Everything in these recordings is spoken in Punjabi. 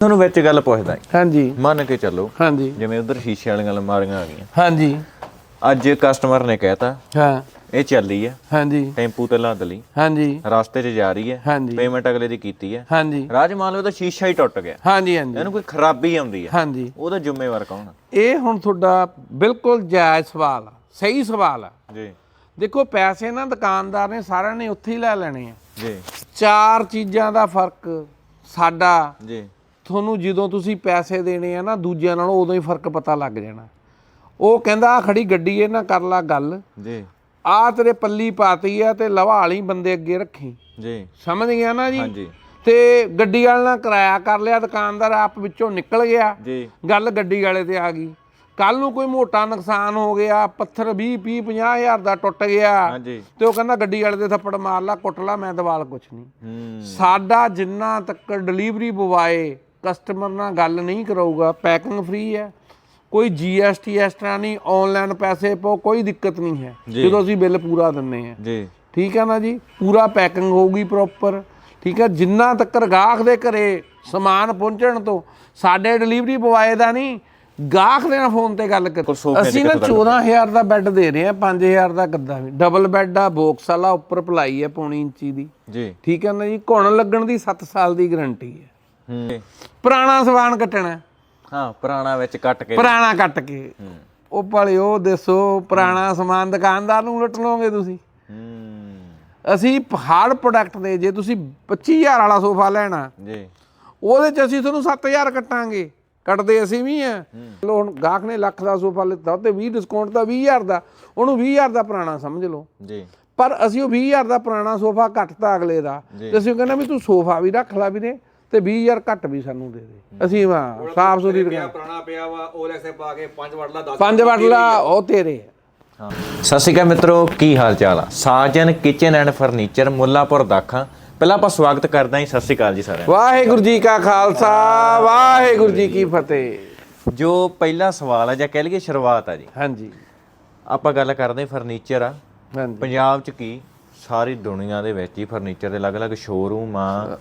ਤੁਹਾਨੂੰ ਵਿੱਚ ਗੱਲ ਪੁੱਛਦਾ। ਹਾਂਜੀ। ਮੰਨ ਕੇ ਚੱਲੋ ਹਾਂਜੀ। ਜਿਵੇਂ ਉਧਰ ਸ਼ੀਸ਼ੇ ਵਾਲੀਆਂ ਅਲਮਾਰੀਆਂ ਆ ਗਈਆਂ। ਹਾਂਜੀ। ਅੱਜ ਕਸਟਮਰ ਨੇ ਕਹਿਤਾ ਹਾਂ। ਇਹ ਚੱਲੀ ਹੈ ਹਾਂਜੀ। ਟੈਂਪੂ ਤੇ ਲੱਦ ਲਈ। ਹਾਂਜੀ। ਰਸਤੇ 'ਚ ਜਾ ਰਹੀ ਹੈ ਹਾਂਜੀ। ਪੇਮੈਂਟ ਅਗਲੇ ਦੀ ਕੀਤੀ ਹੈ ਹਾਂਜੀ। ਰਾਜ ਮੰਨ ਲਓ ਤਾਂ ਸ਼ੀਸ਼ਾ ਹੀ ਟੁੱਟ ਗਿਆ। ਹਾਂਜੀ ਹਾਂਜੀ। ਇਹਨੂੰ ਕੋਈ ਖਰਾਬੀ ਆਉਂਦੀ ਹੈ ਹਾਂਜੀ। ਉਹਦਾ ਜ਼ਿੰਮੇਵਾਰ ਕੌਣ ਆ? ਇਹ ਹੁਣ ਤੁਹਾਡਾ ਬਿਲਕੁਲ ਜਾਇਜ਼ ਸਵਾਲ ਆ। ਸਹੀ ਸਵਾਲ ਆ। ਜੀ। ਦੇਖੋ ਪੈਸੇ ਨਾ ਦੁਕਾਨਦਾਰ ਨੇ ਸਾਰਿਆਂ ਨੇ ਉੱਥੇ ਹੀ ਲੈ ਲੈਣੇ ਆ। ਜੀ। ਚਾਰ ਚੀਜ਼ਾਂ ਦਾ ਫ਼ਰਕ ਸਾਡਾ ਜੀ। ਤੁਹਾਨੂੰ ਜਦੋਂ ਤੁਸੀਂ ਪੈਸੇ ਦੇਣੇ ਆ ਨਾ ਦੂਜਿਆਂ ਨਾਲੋਂ ਉਦੋਂ ਹੀ ਫ਼ਰਕ ਪਤਾ ਲੱਗ ਜਾਣਾ। ਉਹ ਕਹਿੰਦਾ ਆ ਖੜੀ ਗੱਡੀ ਇਹ ਨਾ ਕਰ ਲਾ ਗੱਲ। ਜੀ। ਆ ਤੇਰੇ ਪੱਲੀ ਪਾਤੀ ਆ ਤੇ ਲਵਾਲੀ ਬੰਦੇ ਅੱਗੇ ਰੱਖੀ। ਜੀ। ਸਮਝ ਗਿਆ ਨਾ ਜੀ? ਹਾਂਜੀ। ਤੇ ਗੱਡੀ ਵਾਲੇ ਨਾਲ ਕਿਰਾਇਆ ਕਰ ਲਿਆ ਦੁਕਾਨਦਾਰ ਆਪ ਵਿੱਚੋਂ ਨਿਕਲ ਗਿਆ। ਜੀ। ਗੱਲ ਗੱਡੀ ਵਾਲੇ ਤੇ ਆ ਗਈ। ਕੱਲ ਨੂੰ ਕੋਈ ਮੋਟਾ ਨੁਕਸਾਨ ਹੋ ਗਿਆ ਪੱਥਰ 20 30 50 ਹਜ਼ਾਰ ਦਾ ਟੁੱਟ ਗਿਆ। ਹਾਂਜੀ। ਤੇ ਉਹ ਕਹਿੰਦਾ ਗੱਡੀ ਵਾਲੇ ਦੇ ਥੱਪੜ ਮਾਰ ਲਾ ਕੁੱਟ ਲਾ ਮੈਂ ਦਵਾਲ ਕੁਛ ਨਹੀਂ। ਸਾਡਾ ਜਿੰਨਾ ਤੱਕ ਡਿਲੀਵਰੀ ਬੁਆਏ ਕਸਟਮਰ ਨਾਲ ਗੱਲ ਨਹੀਂ ਕਰਾਊਗਾ ਪੈਕਿੰਗ ਫ੍ਰੀ ਹੈ। ਕੋਈ ਜੀਐਸਟੀ ਇਸ ਤਰ੍ਹਾਂ ਨਹੀਂ ਆਨਲਾਈਨ ਪੈਸੇ ਪਾਓ ਕੋਈ ਦਿੱਕਤ ਨਹੀਂ ਹੈ। ਜਦੋਂ ਅਸੀਂ ਬਿੱਲ ਪੂਰਾ ਦਿੰਨੇ ਆ ਜੀ। ਠੀਕ ਹੈ ਨਾ ਜੀ? ਪੂਰਾ ਪੈਕਿੰਗ ਹੋਊਗੀ ਪ੍ਰੋਪਰ ਠੀਕ ਹੈ? ਜਿੰਨਾ ਤੱਕ ਗਾਹਕ ਦੇ ਘਰੇ ਸਮਾਨ ਪਹੁੰਚਣ ਤੋਂ ਸਾਡੇ ਡਿਲੀਵਰੀ ਬੁਆਏ ਦਾ ਨਹੀਂ ਗਾਹਕ ਦੇ ਨਾਲ ਫੋਨ ਤੇ ਗੱਲ ਕਰ ਅਸੀਂ ਨਾ 14000 ਦਾ ਬੈੱਡ ਦੇ ਰਹੇ ਆ 5000 ਦਾ ਗੱਦਾ ਵੀ। ਡਬਲ ਬੈੱਡ ਆ ਬਾਕਸ ਵਾਲਾ ਉੱਪਰ ਭਲਾਈ ਹੈ ਪੌਣੀ ਇੰਚੀ ਦੀ। ਜੀ। ਠੀਕ ਹੈ ਨਾ ਜੀ? ਘੁਣ ਲੱਗਣ ਦੀ 7 ਸਾਲ ਦੀ ਗਾਰੰਟੀ ਹੈ। ਹੂੰ। ਪੁਰਾਣਾ ਸਮਾਨ ਕੱਟਣਾ। ਹਾਂ ਪੁਰਾਣਾ ਵਿੱਚ ਕੱਟ ਕੇ। ਪੁਰਾਣਾ ਕੱਟ ਕੇ। ਉਹ ਭਲਿਓ ਦੱਸੋ ਪੁਰਾਣਾ ਸਮਾਨ ਦੁਕਾਨਦਾਰ ਨੂੰ ਲੁੱਟ ਲਓਗੇ ਤੁਸੀਂ। ਅਸੀਂ ਹਾਰਡ ਪ੍ਰੋਡਕਟ ਦੇ ਜੇ ਤੁਸੀਂ 25000 ਵਾਲਾ ਸੋਫਾ ਲੈਣਾ ਜੀ। ਉਹਦੇ ਚ ਅਸੀਂ ਤੁਹਾਨੂੰ 7000 ਕੱਟਾਂਗੇ। ਕੱਟਦੇ ਅਸੀਂ ਵੀ ਆ। ਲੋ ਹੁਣ ਗਾਹਕ ਨੇ ਲੱਖ ਦਾ ਸੋਫਾ ਲਿੱਤਾ ਤੇ 20 ਡਿਸਕਾਊਂਟ ਦਾ 20000 ਦਾ। ਉਹਨੂੰ 20000 ਦਾ ਪੁਰਾਣਾ ਸਮਝ ਲਓ। ਜੀ। ਪਰ ਅਸੀਂ ਉਹ 20000 ਦਾ ਪੁਰਾਣਾ ਸੋਫਾ ਕੱਟਤਾ ਅਗਲੇ ਦਾ। ਤੇ ਅਸੀਂ ਕਹਿੰਦਾ ਵੀ ਤੂੰ ਸੋਫਾ ਵੀ ਰੱਖ ਲੈ ਵੀਰੇ। ਤੇ 20000 ਘੱਟ ਵੀ ਸਾਨੂੰ ਦੇ ਦੇ। ਅਸੀਂ ਵਾ ਸਾਫ਼ ਸੁਥਰੀ ਪਿਆ ਪੁਰਾਣਾ ਪਿਆ ਵਾ ਉਹ ਲੈਕਸੇ ਪਾ ਕੇ ਪੰਜ ਵੜ ਲਾ 10 ਪੰਜ ਵਟਲਾ ਉਹ ਤੇਰੇ ਆ। ਸਤਿ ਸ਼੍ਰੀ ਅਕਾਲ ਮਿੱਤਰੋ ਕੀ ਹਾਲ ਚਾਲ ਆ? Sajan kitchen and furniture Mullanpur Dakha. ਪਹਿਲਾਂ ਆਪਾਂ ਸਵਾਗਤ ਕਰਦੇ ਹਾਂ ਜੀ ਸਤਿ ਸ਼੍ਰੀ ਅਕਾਲ ਜੀ ਸਾਰਿਆਂ ਵਾਹਿਗੁਰੂ ਜੀ ਕਾ ਖਾਲਸਾ ਵਾਹਿਗੁਰੂ ਜੀ ਕੀ ਫਤਿਹ। ਜੋ ਪਹਿਲਾ ਸਵਾਲ ਆ ਜਾਂ ਕਹਿ ਲਈਏ ਸ਼ੁਰੂਆਤ ਆ ਜੀ। ਹਾਂਜੀ। ਆਪਾਂ ਗੱਲ ਕਰਦੇ ਫਰਨੀਚਰ ਆ। ਹਾਂਜੀ। ਪੰਜਾਬ 'ਚ ਕੀ ਸਾਰੀ ਦੁਨੀਆ ਦੇ ਵਿੱਚ ਹੀ ਫਰਨੀਚਰ ਦੇ ਅਲੱਗ-ਅਲੱਗ ਸ਼ੋਰੂਮ ਆ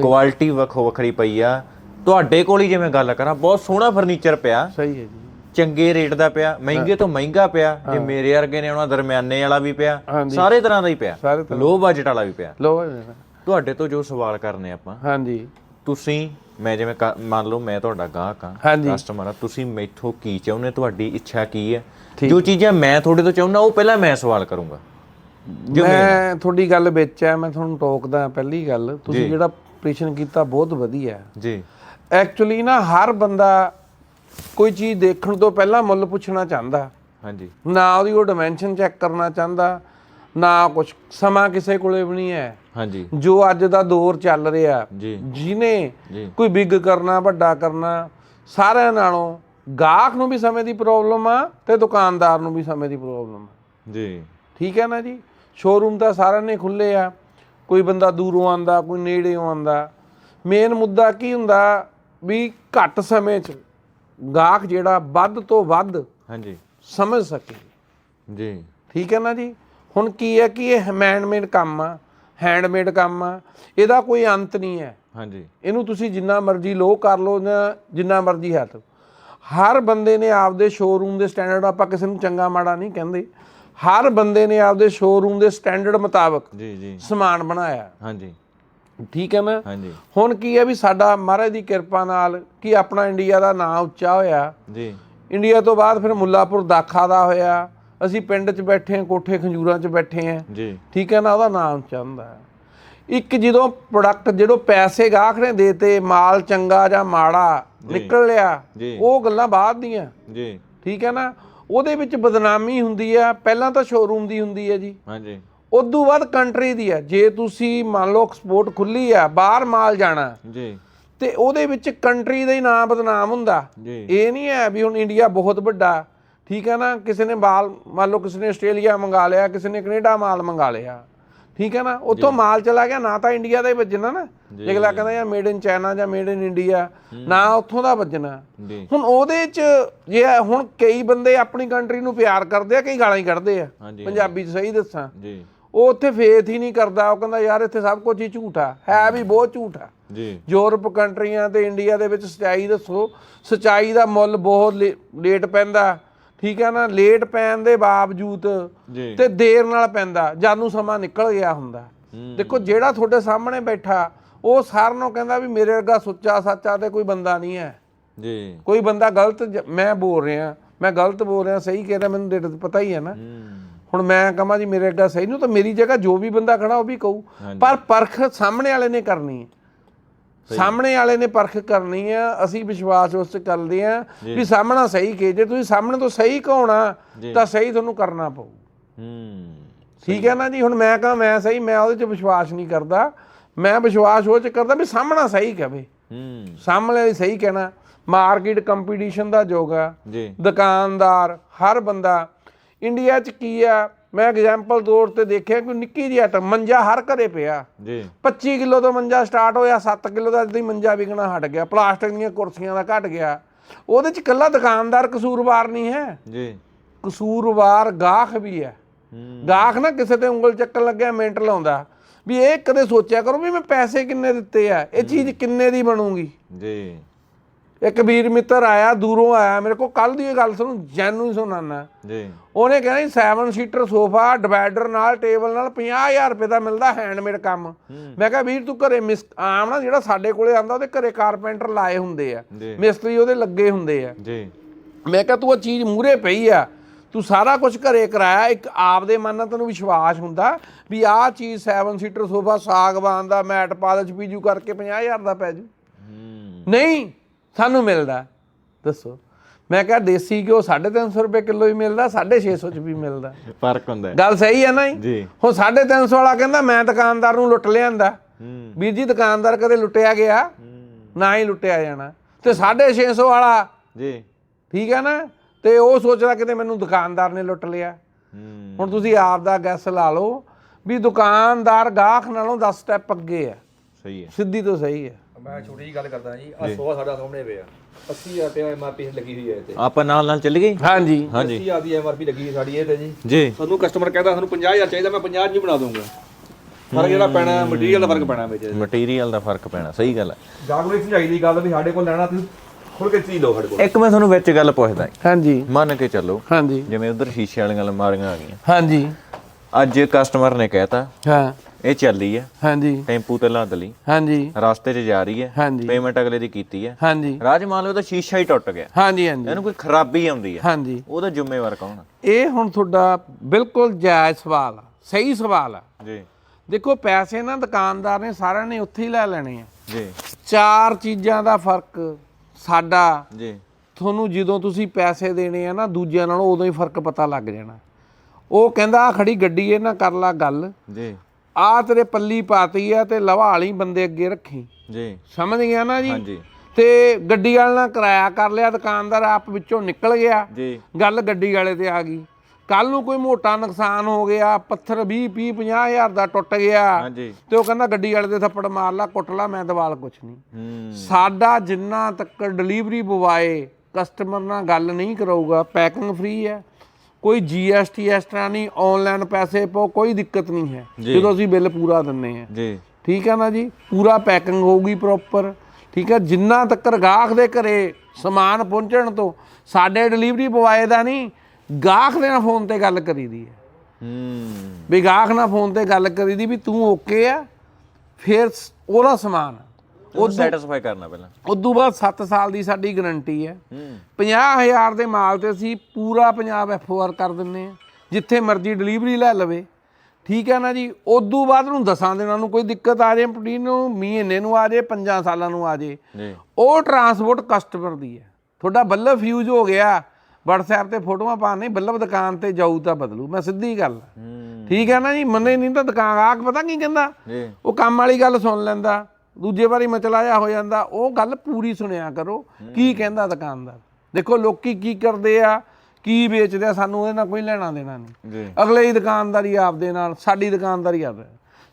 ਕੁਆਲਿਟੀ ਵੱਖੋ ਵੱਖਰੀ ਪਈ ਆ। ਤੁਹਾਡੇ ਕੋਲ ਹੀ ਜਿਵੇਂ ਗੱਲ ਕਰਾਂ ਬਹੁਤ ਸੋਹਣਾ ਫਰਨੀਚਰ ਪਿਆ। ਸਹੀ ਹੈ ਜੀ। ਚੰਗੇ ਰੇਟ ਦਾ ਪਿਆ ਮਹਿੰਗੇ ਤੋਂ ਮਹਿੰਗਾ ਪਿਆ ਜੇ ਮੇਰੇ ਵਰਗੇ ਨੇ ਉਹਨਾਂ ਦਰਮਿਆਨੇ ਵਾਲਾ ਵੀ ਪਿਆ ਹਾਂਜੀ। ਸਾਰੇ ਤਰ੍ਹਾਂ ਦਾ ਹੀ ਪਿਆ। ਸਾਰੇ ਤਰ੍ਹਾਂ। ਲੋ ਬਜਟ ਵਾਲਾ ਵੀ ਪਿਆ। ਲੋ ਤੁਹਾਡੇ ਤੋਂ ਜੋ ਸਵਾਲ ਕਰਨੇ ਆਪਾਂ ਹਾਂਜੀ। ਤੁਸੀਂ ਮੈਂ ਜਿਵੇਂ ਕ- ਮੰਨ ਲਓ ਮੈਂ ਤੁਹਾਡਾ ਗਾਹਕ ਆ ਹਾਂਜੀ। ਕਸਟਮਰ ਆ ਤੁਸੀਂ ਮੈਥੋਂ ਕੀ ਚਾਹੁੰਦੇ ਤੁਹਾਡੀ ਇੱਛਾ ਕੀ ਹੈ? ਜੋ ਚੀਜ਼ਾਂ ਮੈਂ ਤੁਹਾਡੇ ਤੋਂ ਚਾਹੁੰਦਾ ਉਹ ਪਹਿਲਾਂ ਮੈਂ ਸਵਾਲ ਕਰੂੰਗਾ। ਮੈਂ ਤੁਹਾਡੀ ਗੱਲ ਵਿੱਚ ਹੈ ਮੈਂ ਤੁਹਾਨੂੰ ਟੋਕਦਾ ਪਹਿਲੀ ਗੱਲ। ਤੁਸੀਂ ਜਿਹੜਾ ਪ੍ਰੇਸ਼ਨ ਕੀਤਾ ਬਹੁਤ ਵਧੀਆ। ਜੀ। ਐਕਚੁਅਲੀ ਨਾ ਹਰ ਬੰਦਾ ਕੋਈ ਚੀਜ਼ ਦੇਖਣ ਤੋਂ ਪਹਿਲਾਂ ਮੁੱਲ ਪੁੱਛਣਾ ਚਾਹੁੰਦਾ। ਹਾਂਜੀ। ਨਾ ਉਹਦੀ ਉਹ ਡਾਈਮੈਂਸ਼ਨ ਚੈੱਕ ਕਰਨਾ ਚਾਹੁੰਦਾ ਨਾ ਕੁਝ ਸਮਾਂ ਕਿਸੇ ਕੋਲੇ ਵੀ ਨਹੀਂ ਹੈ। ਹਾਂਜੀ। ਜੋ ਅੱਜ ਦਾ ਦੌਰ ਚੱਲ ਰਿਹਾ ਜਿਹਨੇ ਕੋਈ ਬਿੱਗ ਕਰਨਾ ਵੱਡਾ ਕਰਨਾ ਸਾਰਿਆਂ ਨਾਲੋਂ ਗਾਹਕ ਨੂੰ ਵੀ ਸਮੇਂ ਦੀ ਪ੍ਰੋਬਲਮ ਆ ਤੇ ਦੁਕਾਨਦਾਰ ਨੂੰ ਵੀ ਸਮੇਂ ਦੀ ਪ੍ਰੋਬਲਮ ਆ। ਜੀ। ਠੀਕ ਹੈ ਨਾ ਜੀ? ਸ਼ੋਰੂਮ ਤਾਂ ਸਾਰਿਆਂ ਨੇ ਖੁੱਲੇ ਆ। ਕੋਈ ਬੰਦਾ ਦੂਰੋਂ ਆਂਦਾ ਕੋਈ ਨੇੜੇੋਂ ਆਂਦਾ ਮੇਨ ਮੁੱਦਾ ਕੀ ਹੁੰਦਾ ਵੀ ਘੱਟ ਸਮੇਂ 'ਚ ਗਾਹਕ ਜਿਹੜਾ ਵੱਧ ਤੋਂ ਵੱਧ ਹਾਂਜੀ। ਸਮਝ ਸਕੇ। ਜੀ। ਠੀਕ ਹੈ ਨਾ ਜੀ? ਹੁਣ ਕੀ ਹੈ ਕਿ ਇਹ ਹੈਂਡਮੇਡ ਕੰਮ ਆ ਹੈਂਡਮੇਡ ਕੰਮ ਆ। ਇਹਦਾ ਕੋਈ ਅੰਤ ਨਹੀਂ ਹੈ। ਹਾਂਜੀ। ਇਹਨੂੰ ਤੁਸੀਂ ਜਿੰਨਾ ਮਰਜ਼ੀ ਲੋ ਕਰ ਲਓ ਜਾਂ ਜਿੰਨਾ ਮਰਜ਼ੀ ਹੱਥ ਹਰ ਬੰਦੇ ਨੇ ਆਪਦੇ ਸ਼ੋਰੂਮ ਦੇ ਸਟੈਂਡਰਡ ਆਪਾਂ ਕਿਸੇ ਨੂੰ ਚੰਗਾ ਮਾੜਾ ਨਹੀਂ ਕਹਿੰਦੇ। ਹਰ ਬੰਦੇ ਨੇ ਆਪਦੇ ਸ਼ੋਰੂਮ ਦੇ ਸਟੈਂਡਰਡ ਮੁਤਾਬਕ ਜੀ ਜੀ। ਸਮਾਨ ਬਣਾਇਆ। ਹਾਂਜੀ। ਠੀਕ ਹੈ ਨਾ ਹਾਂਜੀ। ਹੁਣ ਕੀ ਹੈ ਵੀ ਸਾਡਾ ਮਹਾਰਾਜ ਦੀ ਕਿਰਪਾ ਨਾਲ ਕਿ ਆਪਣਾ ਇੰਡੀਆ ਦਾ ਨਾਂ ਉੱਚਾ ਹੋਇਆ। ਜੀ। ਇੰਡੀਆ ਤੋਂ ਬਾਅਦ ਫਿਰ ਮੁੱਲਾਪੁਰ ਦਾਖਾ ਦਾ ਹੋਇਆ। ਅਸੀਂ ਪਿੰਡ 'ਚ ਬੈਠੇ ਹਾਂ ਕੋਠੇ ਖੰਜੂਰਾਂ 'ਚ ਬੈਠੇ ਹਾਂ। ਜੀ। ਠੀਕ ਹੈ ਨਾ ਉਹਦਾ ਨਾਮ ਚਾਹੁੰਦਾ ਹੈ। ਇੱਕ ਜਦੋਂ ਪ੍ਰੋਡਕਟ ਜਿਹੜੋ ਪੈਸੇ ਗਾਹਕ ਨੇ ਦੇਤੇ ਮਾਲ ਚੰਗਾ ਜਾਂ ਮਾੜਾ ਨਿਕਲ ਲਿਆ। ਉਹ ਗੱਲਾਂ ਬਾਅਦ ਦੀਆਂ। ਜੀ। ਠੀਕ ਹੈ ਨਾ? ਉਹਦੇ ਵਿੱਚ ਬਦਨਾਮੀ ਹੁੰਦੀ ਆ ਪਹਿਲਾਂ ਤਾਂ ਸ਼ੋਰੂਮ ਦੀ ਹੁੰਦੀ ਹੈ ਜੀ। ਹਾਂਜੀ। ਉਦੋਂ ਬਾਅਦ ਕੰਟਰੀ ਦੀ ਆ। ਜੇ ਤੁਸੀਂ ਮੰਨ ਲਓ ਐਕਸਪੋਰਟ ਖੁੱਲੀ ਆ ਬਾਹਰ ਮਾਲ ਜਾਣਾ ਜੀ। ਤੇ ਉਹਦੇ ਵਿੱਚ ਕੰਟਰੀ ਦਾ ਹੀ ਨਾਮ ਬਦਨਾਮ ਹੁੰਦਾ। ਜੀ। ਇਹ ਨਹੀਂ ਹੈ ਵੀ ਹੁਣ ਇੰਡੀਆ ਬਹੁਤ ਵੱਡਾ ਠੀਕ ਹੈ ਨਾ? ਕਿਸੇ ਨੇ ਮਾਲ ਮੰਨ ਲਓ ਕਿਸੇ ਨੇ ਆਸਟ੍ਰੇਲੀਆ ਮੰਗਾ ਲਿਆ ਕਿਸੇ ਨੇ ਕੈਨੇਡਾ ਮਾਲ ਮੰਗਾ ਲਿਆ। ਠੀਕ ਹੈ ਨਾ? ਉੱਥੋਂ ਮਾਲ ਚਲਾ ਗਿਆ ਨਾ ਤਾਂ ਇੰਡੀਆ ਦਾ ਹੀ ਵੱਜਣਾ ਨਾ। ਅਗਲਾ ਕਹਿੰਦਾ ਯਾਰ ਮੇਡ ਇਨ ਚਾਈਨਾ ਜਾਂ ਮੇਡ ਇਨ ਇੰਡੀਆ ਨਾ ਉੱਥੋਂ ਦਾ ਵੱਜਣਾ। ਹੁਣ ਉਹਦੇ ਚ ਜੇ ਹੁਣ ਕਈ ਬੰਦੇ ਆਪਣੀ ਕੰਟਰੀ ਨੂੰ ਪਿਆਰ ਕਰਦੇ ਆ ਕਈ ਗਾਲਾਂ ਹੀ ਕੱਢਦੇ ਆ। ਪੰਜਾਬੀ ਚ ਸਹੀ ਦੱਸਾਂ। ਜੀ। ਉਹ ਉੱਥੇ ਫੇਥ ਹੀ ਨਹੀਂ ਕਰਦਾ ਉਹ ਕਹਿੰਦਾ ਯਾਰ ਇੱਥੇ ਸਭ ਕੁਝ ਹੀ ਝੂਠਾ ਹੈ ਵੀ ਬਹੁਤ ਝੂਠਾ ਜੀ। ਯੂਰਪ ਕੰਟਰੀਆਂ ਤੇ ਇੰਡੀਆ ਦੇ ਵਿੱਚ ਸਚਾਈ ਦੱਸੋ। ਸਚਾਈ ਦਾ ਮੁੱਲ ਬਹੁਤ ਲੇਟ ਪੈਂਦਾ। ਠੀਕ ਹੈ ਨਾ ਲੇਟ ਪੈਣ ਦੇ ਬਾਵਜੂਦ ਤੇ ਦੇਰ ਨਾਲ ਪੈਂਦਾ ਜਾਨੂੰ ਸਮਾਂ ਨਿਕਲ ਗਿਆ ਹੁੰਦਾ। ਦੇਖੋ ਜਿਹੜਾ ਤੁਹਾਡੇ ਸਾਹਮਣੇ ਬੈਠਾ ਉਹ ਸਾਰਿਆਂ ਨੂੰ ਕਹਿੰਦਾ ਵੀ ਮੇਰੇ ਵਰਗਾ ਸੁੱਚਾ ਸੱਚਾ ਤੇ ਕੋਈ ਬੰਦਾ ਨਹੀਂ ਹੈ। ਜੀ। ਕੋਈ ਬੰਦਾ ਗਲਤ ਮੈਂ ਬੋਲ ਰਿਹਾ ਮੈਂ ਗਲਤ ਬੋਲ ਰਿਹਾ ਸਹੀ ਕਹਿ ਰਿਹਾ ਮੈਨੂੰ ਡੇਟ ਪਤਾ ਹੀ ਹੈ ਨਾ। ਹੁਣ ਮੈਂ ਕਹਾਂ ਜੀ ਮੇਰੇ ਅੱਗਾ ਸਹੀ ਨੂੰ ਤਾਂ ਮੇਰੀ ਜਗ੍ਹਾ ਜੋ ਵੀ ਬੰਦਾ ਖੜਾ ਉਹ ਵੀ ਕਹੂ। ਪਰ ਪਰਖ ਸਾਹਮਣੇ ਵਾਲੇ ਨੇ ਕਰਨੀ ਹੈ। ਸਾਹਮਣੇ ਵਾਲੇ ਨੇ ਪਰਖ ਕਰਨੀ ਆ ਅਸੀਂ ਵਿਸ਼ਵਾਸ ਉਸ 'ਚ ਕਰਦੇ ਆ ਵੀ ਸਾਹਮਣਾ ਸਹੀ ਕਹੇ ਜੇ ਤੁਸੀਂ ਸਾਹਮਣੇ ਤੋਂ ਸਹੀ ਕਹਾਉਣਾ ਤਾਂ ਸਹੀ ਤੁਹਾਨੂੰ ਕਰਨਾ ਪਊ। ਹੂੰ ਠੀਕ ਹੈ ਨਾ ਜੀ? ਹੁਣ ਮੈਂ ਕਹਾਂ ਮੈਂ ਸਹੀ ਮੈਂ ਉਹਦੇ 'ਚ ਵਿਸ਼ਵਾਸ ਨਹੀਂ ਕਰਦਾ। ਮੈਂ ਵਿਸ਼ਵਾਸ ਉਹ 'ਚ ਕਰਦਾ ਵੀ ਸਾਹਮਣਾ ਸਹੀ ਕਹੇ। ਹੂੰ। ਸਾਹਮਣੇ ਵਾਲੀ ਸਹੀ ਕਹਿਣਾ। ਮਾਰਕੀਟ ਕੰਪੀਟੀਸ਼ਨ ਦਾ ਯੁੱਗ ਆ। ਦੁਕਾਨਦਾਰ ਹਰ ਬੰਦਾ ਇੰਡੀਆ 'ਚ ਕੀ ਆ? ਮੈਂ ਐਗਜ਼ਾਮਪਲ ਤੌਰ ਤੇ ਦੇਖਿਆ ਕਿ ਨਿੱਕੀ ਜਿਹੀ ਆਈਟਮ ਮੰਜਾ ਹਰ ਘਰੇ ਪਿਆ। ਜੀ। 25 ਕਿਲੋ ਤੋਂ ਮੰਜਾ ਸਟਾਰਟ ਹੋਇਆ 7 ਕਿਲੋ ਦਾ ਜਦੋਂ ਮੰਜਾ ਵਿਕਣਾ ਹਟ ਗਿਆ ਪਲਾਸਟਿਕ ਦੀਆਂ ਕੁਰਸੀਆਂ ਦਾ ਘਟ ਗਿਆ। ਉਹਦੇ 'ਚ ਇਕੱਲਾ ਦੁਕਾਨਦਾਰ ਕਸੂਰਵਾਰ ਨਹੀਂ ਹੈ। ਜੀ। ਕਸੂਰਵਾਰ ਗਾਹਕ ਵੀ ਹੈ। ਗਾਹਕ ਨਾ ਕਿਸੇ ਤੇ ਉਂਗਲ ਚੱਕਣ ਲੱਗਿਆ ਮਿੰਟ ਲਾਉਂਦਾ। ਵੀ ਇਹ ਕਦੇ ਸੋਚਿਆ ਕਰੋ ਵੀ ਮੈਂ ਪੈਸੇ ਕਿੰਨੇ ਦਿੱਤੇ ਆ ਇਹ ਚੀਜ਼ ਕਿੰਨੇ ਦੀ ਬਣੂਗੀ? ਜੀ। ਇੱਕ ਵੀਰ ਮਿੱਤਰ ਆਇਆ ਦੂਰੋਂ ਆਇਆ ਮੇਰੇ ਕੋਲ ਕੱਲ ਦੀ ਇਹ ਗੱਲ ਸੁਣੂ ਜੈਨੂੰ ਹੀ ਸੁਣਾਨਾ। ਜੀ। ਉਹਨੇ ਕਹਿੰਦਾ 7 ਸੀਟਰ ਸੋਫਾ ਡਿਵਾਈਡਰ ਨਾਲ ਟੇਬਲ ਨਾਲ 50000 ਰੁਪਏ ਦਾ ਮਿਲਦਾ ਹੈਂਡਮੇਡ ਕੰਮ। ਮੈਂ ਕਿਹਾ ਵੀਰ ਤੂੰ ਘਰੇ ਮਿਸ ਆਮ ਨਾ ਜਿਹੜਾ ਸਾਡੇ ਕੋਲੇ ਆਂਦਾ ਉਹਦੇ ਘਰੇ ਕਾਰਪੈਂਟਰ ਲਾਏ ਹੁੰਦੇ ਆ। ਜੀ। ਮਿਸਤਰੀ ਉਹਦੇ ਲੱਗੇ ਹੁੰਦੇ ਆ। ਜੀ। ਮੈਂ ਕਿਹਾ ਤੂੰ ਉਹ ਚੀਜ਼ ਮੂਰੇ ਪਈ ਆ। ਤੂੰ ਸਾਰਾ ਕੁਝ ਘਰੇ ਕਰਾਇਆ ਇੱਕ ਆਪਦੇ ਮਨ ਨਾਲ ਤੈਨੂੰ ਵਿਸ਼ਵਾਸ ਹੁੰਦਾ ਵੀ ਆਹ ਚੀਜ਼ 7 ਸੀਟਰ ਸੋਫਾ ਸਾਗਵਾਨ ਦਾ ਮੈਟ ਪਾਲਚ ਪੀਜੂ ਕਰਕੇ 50000 ਦਾ ਪੈ ਜੂ। ਨਹੀਂ ਸਾਨੂੰ ਮਿਲਦਾ। ਦੱਸੋ। ਮੈਂ ਕਿਹਾ ਦੇਸੀ ਘਿਓ 350 ਰੁਪਏ ਕਿਲੋ ਹੀ ਮਿਲਦਾ 650 ਚ ਵੀ ਮਿਲਦਾ। ਫ਼ਰਕ ਹੁੰਦਾ ਗੱਲ ਸਹੀ ਹੈ ਨਾ ਜੀ? ਹੁਣ 350 ਵਾਲਾ ਕਹਿੰਦਾ ਮੈਂ ਦੁਕਾਨਦਾਰ ਨੂੰ ਲੁੱਟ ਲਿਆਂਦਾ। ਵੀਰ ਜੀ ਦੁਕਾਨਦਾਰ ਕਦੇ ਲੁੱਟਿਆ ਗਿਆ? ਨਾ ਹੀ ਲੁੱਟਿਆ ਜਾਣਾ। ਤੇ 650 ਵਾਲਾ ਜੀ। ਠੀਕ ਹੈ ਨਾ? ਤੇ ਉਹ ਸੋਚਦਾ ਕਿਤੇ ਮੈਨੂੰ ਦੁਕਾਨਦਾਰ ਨੇ ਲੁੱਟ ਲਿਆ। ਹੁਣ ਤੁਸੀਂ ਆਪ ਦਾ ਗੈਸ ਲਾ ਲਓ ਵੀ ਦੁਕਾਨਦਾਰ ਗਾਹਕ ਨਾਲੋਂ 10 ਸਟੈਪ ਅੱਗੇ ਆ ਸਹੀ ਹੈ। ਸਿੱਧੀ ਤੋਂ ਸਹੀ ਹੈ। ਮੈਂ ਛੋਟੀ ਜੀ ਗੱਲ ਕਰਦਾ ਜੀ ਆ ਸੋਫਾ ਸਾਡਾ ਸਾਹਮਣੇ ਪਿਆ। 80000 ਰੁਪਏ ਐਮਆਰਪੀ ਲੱਗੀ ਹੋਈ ਹੈ ਇੱਥੇ। ਆਪਾਂ ਨਾਲ ਨਾਲ ਚੱਲ ਗਏ? ਹਾਂਜੀ। ਹਾਂਜੀ। 80000 ਦੀ ਐਮਆਰਪੀ ਲੱਗੀ ਹੋਈ ਸਾਡੀ ਇਹ ਤੇ ਜੀ। ਜੀ। ਸਾਨੂੰ ਕਸਟਮਰ ਕਹਿੰਦਾ ਸਾਨੂੰ 50000 ਚਾਹੀਦਾ ਮੈਂ 50 ਨਹੀਂ ਬਣਾ ਦੂੰਗਾ ਫ਼ਰਕ ਜਿਹੜਾ ਪੈਣਾ ਮਟੀਰੀਅਲ ਦਾ ਫ਼ਰਕ ਪੈਣਾ ਵਿੱਚ। ਮਟੀਰੀਅਲ ਦਾ ਫ਼ਰਕ ਪੈਣਾ ਸਹੀ ਗੱਲ ਹੈ। ਜਾਗਰੂਕ ਸਮਝਾਈ ਦੀ ਗੱਲ ਵੀ ਸਾਡੇ ਕੋਲ ਲੈਣਾ ਤੁਸੀਂ ਖੁੱਲ ਕੇ ਚੀਜ਼ ਲਓ ਸਾਡੇ ਕੋਲ। ਇੱਕ ਮੈਂ ਤੁਹਾਨੂੰ ਵਿੱਚ ਗੱਲ ਪੁੱਛਦਾ ਹਾਂਜੀ। ਮੰਨ ਕੇ ਚੱਲੋ ਹਾਂਜੀ। ਜਿਵੇਂ ਉਧਰ ਸ਼ੀਸ਼ੇ ਵਾਲੀਆਂ ਅਲਮਾਰੀਆਂ ਆ ਗਈਆਂ। ਹਾਂਜੀ। ਅੱਜ ਕਸਟਮਰ ਨੇ ਕਹਿਤਾ ਹਾਂ। ਇਹ ਚੱਲੀ ਹੈ ਹਾਂਜੀ। ਟੈਂਪੂ ਤੇ ਲੱਦ ਲਈ। ਹਾਂਜੀ। ਰਸਤੇ 'ਚ ਜਾ ਰਹੀ ਹੈ ਹਾਂਜੀ। ਪੇਮੈਂਟ ਅਗਲੇ ਦੀ ਕੀਤੀ ਹੈ ਹਾਂਜੀ। ਰਾਜ ਮੰਨ ਲਓ ਸ਼ੀਸ਼ਾ ਹੀ ਟੁੱਟ ਗਿਆ। ਹਾਂਜੀ ਹਾਂਜੀ। ਇਹਨੂੰ ਕੋਈ ਖਰਾਬੀ ਆਉਂਦੀ ਹੈ ਹਾਂਜੀ। ਉਹਦਾ ਜ਼ਿੰਮੇਵਾਰ ਕੌਣ ਆ? ਇਹ ਹੁਣ ਤੁਹਾਡਾ ਬਿਲਕੁਲ ਜਾਇਜ਼ ਸਵਾਲ ਆ। ਸਹੀ ਸਵਾਲ ਆ। ਜੀ। ਦੇਖੋ ਪੈਸੇ ਨਾ ਦੁਕਾਨਦਾਰ ਨੇ ਸਾਰਿਆਂ ਨੇ ਉੱਥੇ ਹੀ ਲੈ ਲੈਣੇ ਆ। ਜੀ। ਚਾਰ ਚੀਜ਼ਾਂ ਦਾ ਫ਼ਰਕ ਸਾਡਾ। ਜੀ। ਤੁਹਾਨੂੰ ਜਦੋਂ ਤੁਸੀਂ ਪੈਸੇ ਦੇਣੇ ਆ ਨਾ ਦੂਜਿਆਂ ਨਾਲੋਂ ਉਦੋਂ ਹੀ ਫ਼ਰਕ ਪਤਾ ਲੱਗ ਜਾਣਾ। ਉਹ ਕਹਿੰਦਾ ਆ ਖੜੀ ਗੱਡੀ ਇਹ ਨਾ ਕਰ ਲਾ ਗੱਲ। ਜੀ। ਆ ਤੇਰੇ ਪੱਲੀ ਪਾਤੀ ਆ ਤੇ ਲਵਾ ਵਾਲੀ ਬੰਦੇ ਅੱਗੇ ਰੱਖੀ। ਜੀ। ਸਮਝ ਗਿਆ ਨਾ ਜੀ? ਹਾਂਜੀ। ਤੇ ਗੱਡੀ ਵਾਲੇ ਨਾਲ ਕਿਰਾਇਆ ਕਰ ਲਿਆ ਦੁਕਾਨਦਾਰ ਆਪ ਵਿੱਚੋਂ ਨਿਕਲ ਗਿਆ। ਜੀ। ਗੱਲ ਗੱਡੀ ਵਾਲੇ ਤੇ ਆ ਗਈ। ਕੱਲ ਨੂੰ ਕੋਈ ਮੋਟਾ ਨੁਕਸਾਨ ਹੋ ਗਿਆ ਪੱਥਰ 20 30 50 ਹਜ਼ਾਰ ਦਾ ਟੁੱਟ ਗਿਆ। ਹਾਂਜੀ। ਤੇ ਉਹ ਕਹਿੰਦਾ ਗੱਡੀ ਵਾਲੇ ਦੇ ਥੱਪੜ ਮਾਰ ਲਾ ਕੁੱਟ ਲਾ ਮੈਂ ਦਵਾਲ ਕੁਛ ਨਹੀਂ। ਸਾਡਾ ਜਿੰਨਾ ਤੱਕ ਡਿਲੀਵਰੀ ਬੁਆਏ ਕਸਟਮਰ ਨਾਲ ਗੱਲ ਨਹੀਂ ਕਰਾਊਗਾ ਪੈਕਿੰਗ ਫ੍ਰੀ ਹੈ। ਕੋਈ ਜੀਐਸਟੀ ਇਸ ਤਰ੍ਹਾਂ ਨਹੀਂ ਆਨਲਾਈਨ ਪੈਸੇ ਪਾਓ ਕੋਈ ਦਿੱਕਤ ਨਹੀਂ ਹੈ। ਜਦੋਂ ਅਸੀਂ ਬਿੱਲ ਪੂਰਾ ਦਿੰਨੇ ਆ ਜੀ। ਠੀਕ ਹੈ ਨਾ ਜੀ? ਪੂਰਾ ਪੈਕਿੰਗ ਹੋਊਗੀ ਪ੍ਰੋਪਰ ਠੀਕ ਹੈ? ਜਿੰਨਾ ਤੱਕ ਗਾਹਕ ਦੇ ਘਰੇ ਸਮਾਨ ਪਹੁੰਚਣ ਤੋਂ ਸਾਡੇ ਡਿਲੀਵਰੀ ਬੁਆਏ ਦਾ ਨਹੀਂ ਗਾਹਕ ਦੇ ਨਾਲ ਫੋਨ ਤੇ ਗੱਲ ਕਰੀਦੀ ਹੈ। ਹੂੰ। ਵੀ ਗਾਹਕ ਨਾਲ ਫੋਨ ਤੇ ਗੱਲ ਕਰੀਦੀ ਵੀ ਤੂੰ ਓਕੇ ਆ ਫਿਰ ਉਹਦਾ ਸਮਾਨ। ਉਹ ਸੈਟੀਸਫਾਈ ਕਰਨਾ ਪਹਿਲਾਂ। ਉਦੋਂ ਬਾਅਦ 7 ਸਾਲ ਦੀ ਸਾਡੀ ਗਾਰੰਟੀ ਹੈ। ਹੂੰ। 50000 ਦੇ ਮਾਲ ਤੇ ਅਸੀਂ ਪੂਰਾ ਪੰਜਾਬ ਐਫਓਆਰ ਕਰ ਦਿੰਨੇ ਆ ਜਿੱਥੇ ਮਰਜ਼ੀ ਡਿਲੀਵਰੀ ਲੈ ਲਵੇ। ਠੀਕ ਹੈ ਨਾ ਜੀ? ਉਦੋਂ ਬਾਅਦ ਨੂੰ ਦਸਾਂ ਦਿਨਾਂ ਨੂੰ ਕੋਈ ਦਿੱਕਤ ਆ ਜੇ ਪ੍ਰੋਟੀਨ ਨੂੰ ਮਹੀਨੇ ਨੂੰ ਆ ਜੇ ਪੰਜਾਂ ਸਾਲਾਂ ਨੂੰ ਆ ਜੇ। ਉਹ ਟਰਾਂਸਪੋਰਟ ਕਸਟਮਰ ਦੀ ਹੈ। ਤੁਹਾਡਾ ਬੱਲਬ ਫਿਊਜ਼ ਹੋ ਗਿਆ। WhatsApp ਤੇ ਫੋਟੋਆਂ ਪਾਣੇ ਬੱਲਬ ਦੁਕਾਨ ਤੇ ਜਾਊ ਤਾਂ ਬਦਲੂ। ਮੈਂ ਸਿੱਧੀ ਗੱਲ ਠੀਕ ਹੈ ਨਾ ਜੀ? ਮੰਨੇ ਨਹੀਂ ਤਾਂ ਦੁਕਾਨ ਆਕ ਪਤਾ ਕੀ ਕਹਿੰਦਾ? ਉਹ ਕੰਮ ਵਾਲੀ ਗੱਲ ਸੁਣ ਲੈਂਦਾ। ਦੂਜੇ ਵਾਰੀ ਮਚਲਾ ਜਾ ਹੋ ਜਾਂਦਾ ਉਹ ਗੱਲ ਪੂਰੀ ਸੁਣਿਆ ਕਰੋ। ਕੀ ਕਹਿੰਦਾ ਦੁਕਾਨਦਾਰ? ਦੇਖੋ ਲੋਕੀ ਕੀ ਕਰਦੇ ਆ ਕੀ ਵੇਚਦੇ ਆ ਸਾਨੂੰ ਉਹਦੇ ਨਾਲ ਕੋਈ ਲੈਣਾ ਦੇਣਾ ਨਹੀਂ। ਅਗਲੇ ਦੀ ਦੁਕਾਨਦਾਰੀ ਆਪਦੇ ਨਾਲ ਸਾਡੀ ਦੁਕਾਨਦਾਰੀ ਆਪਦੇ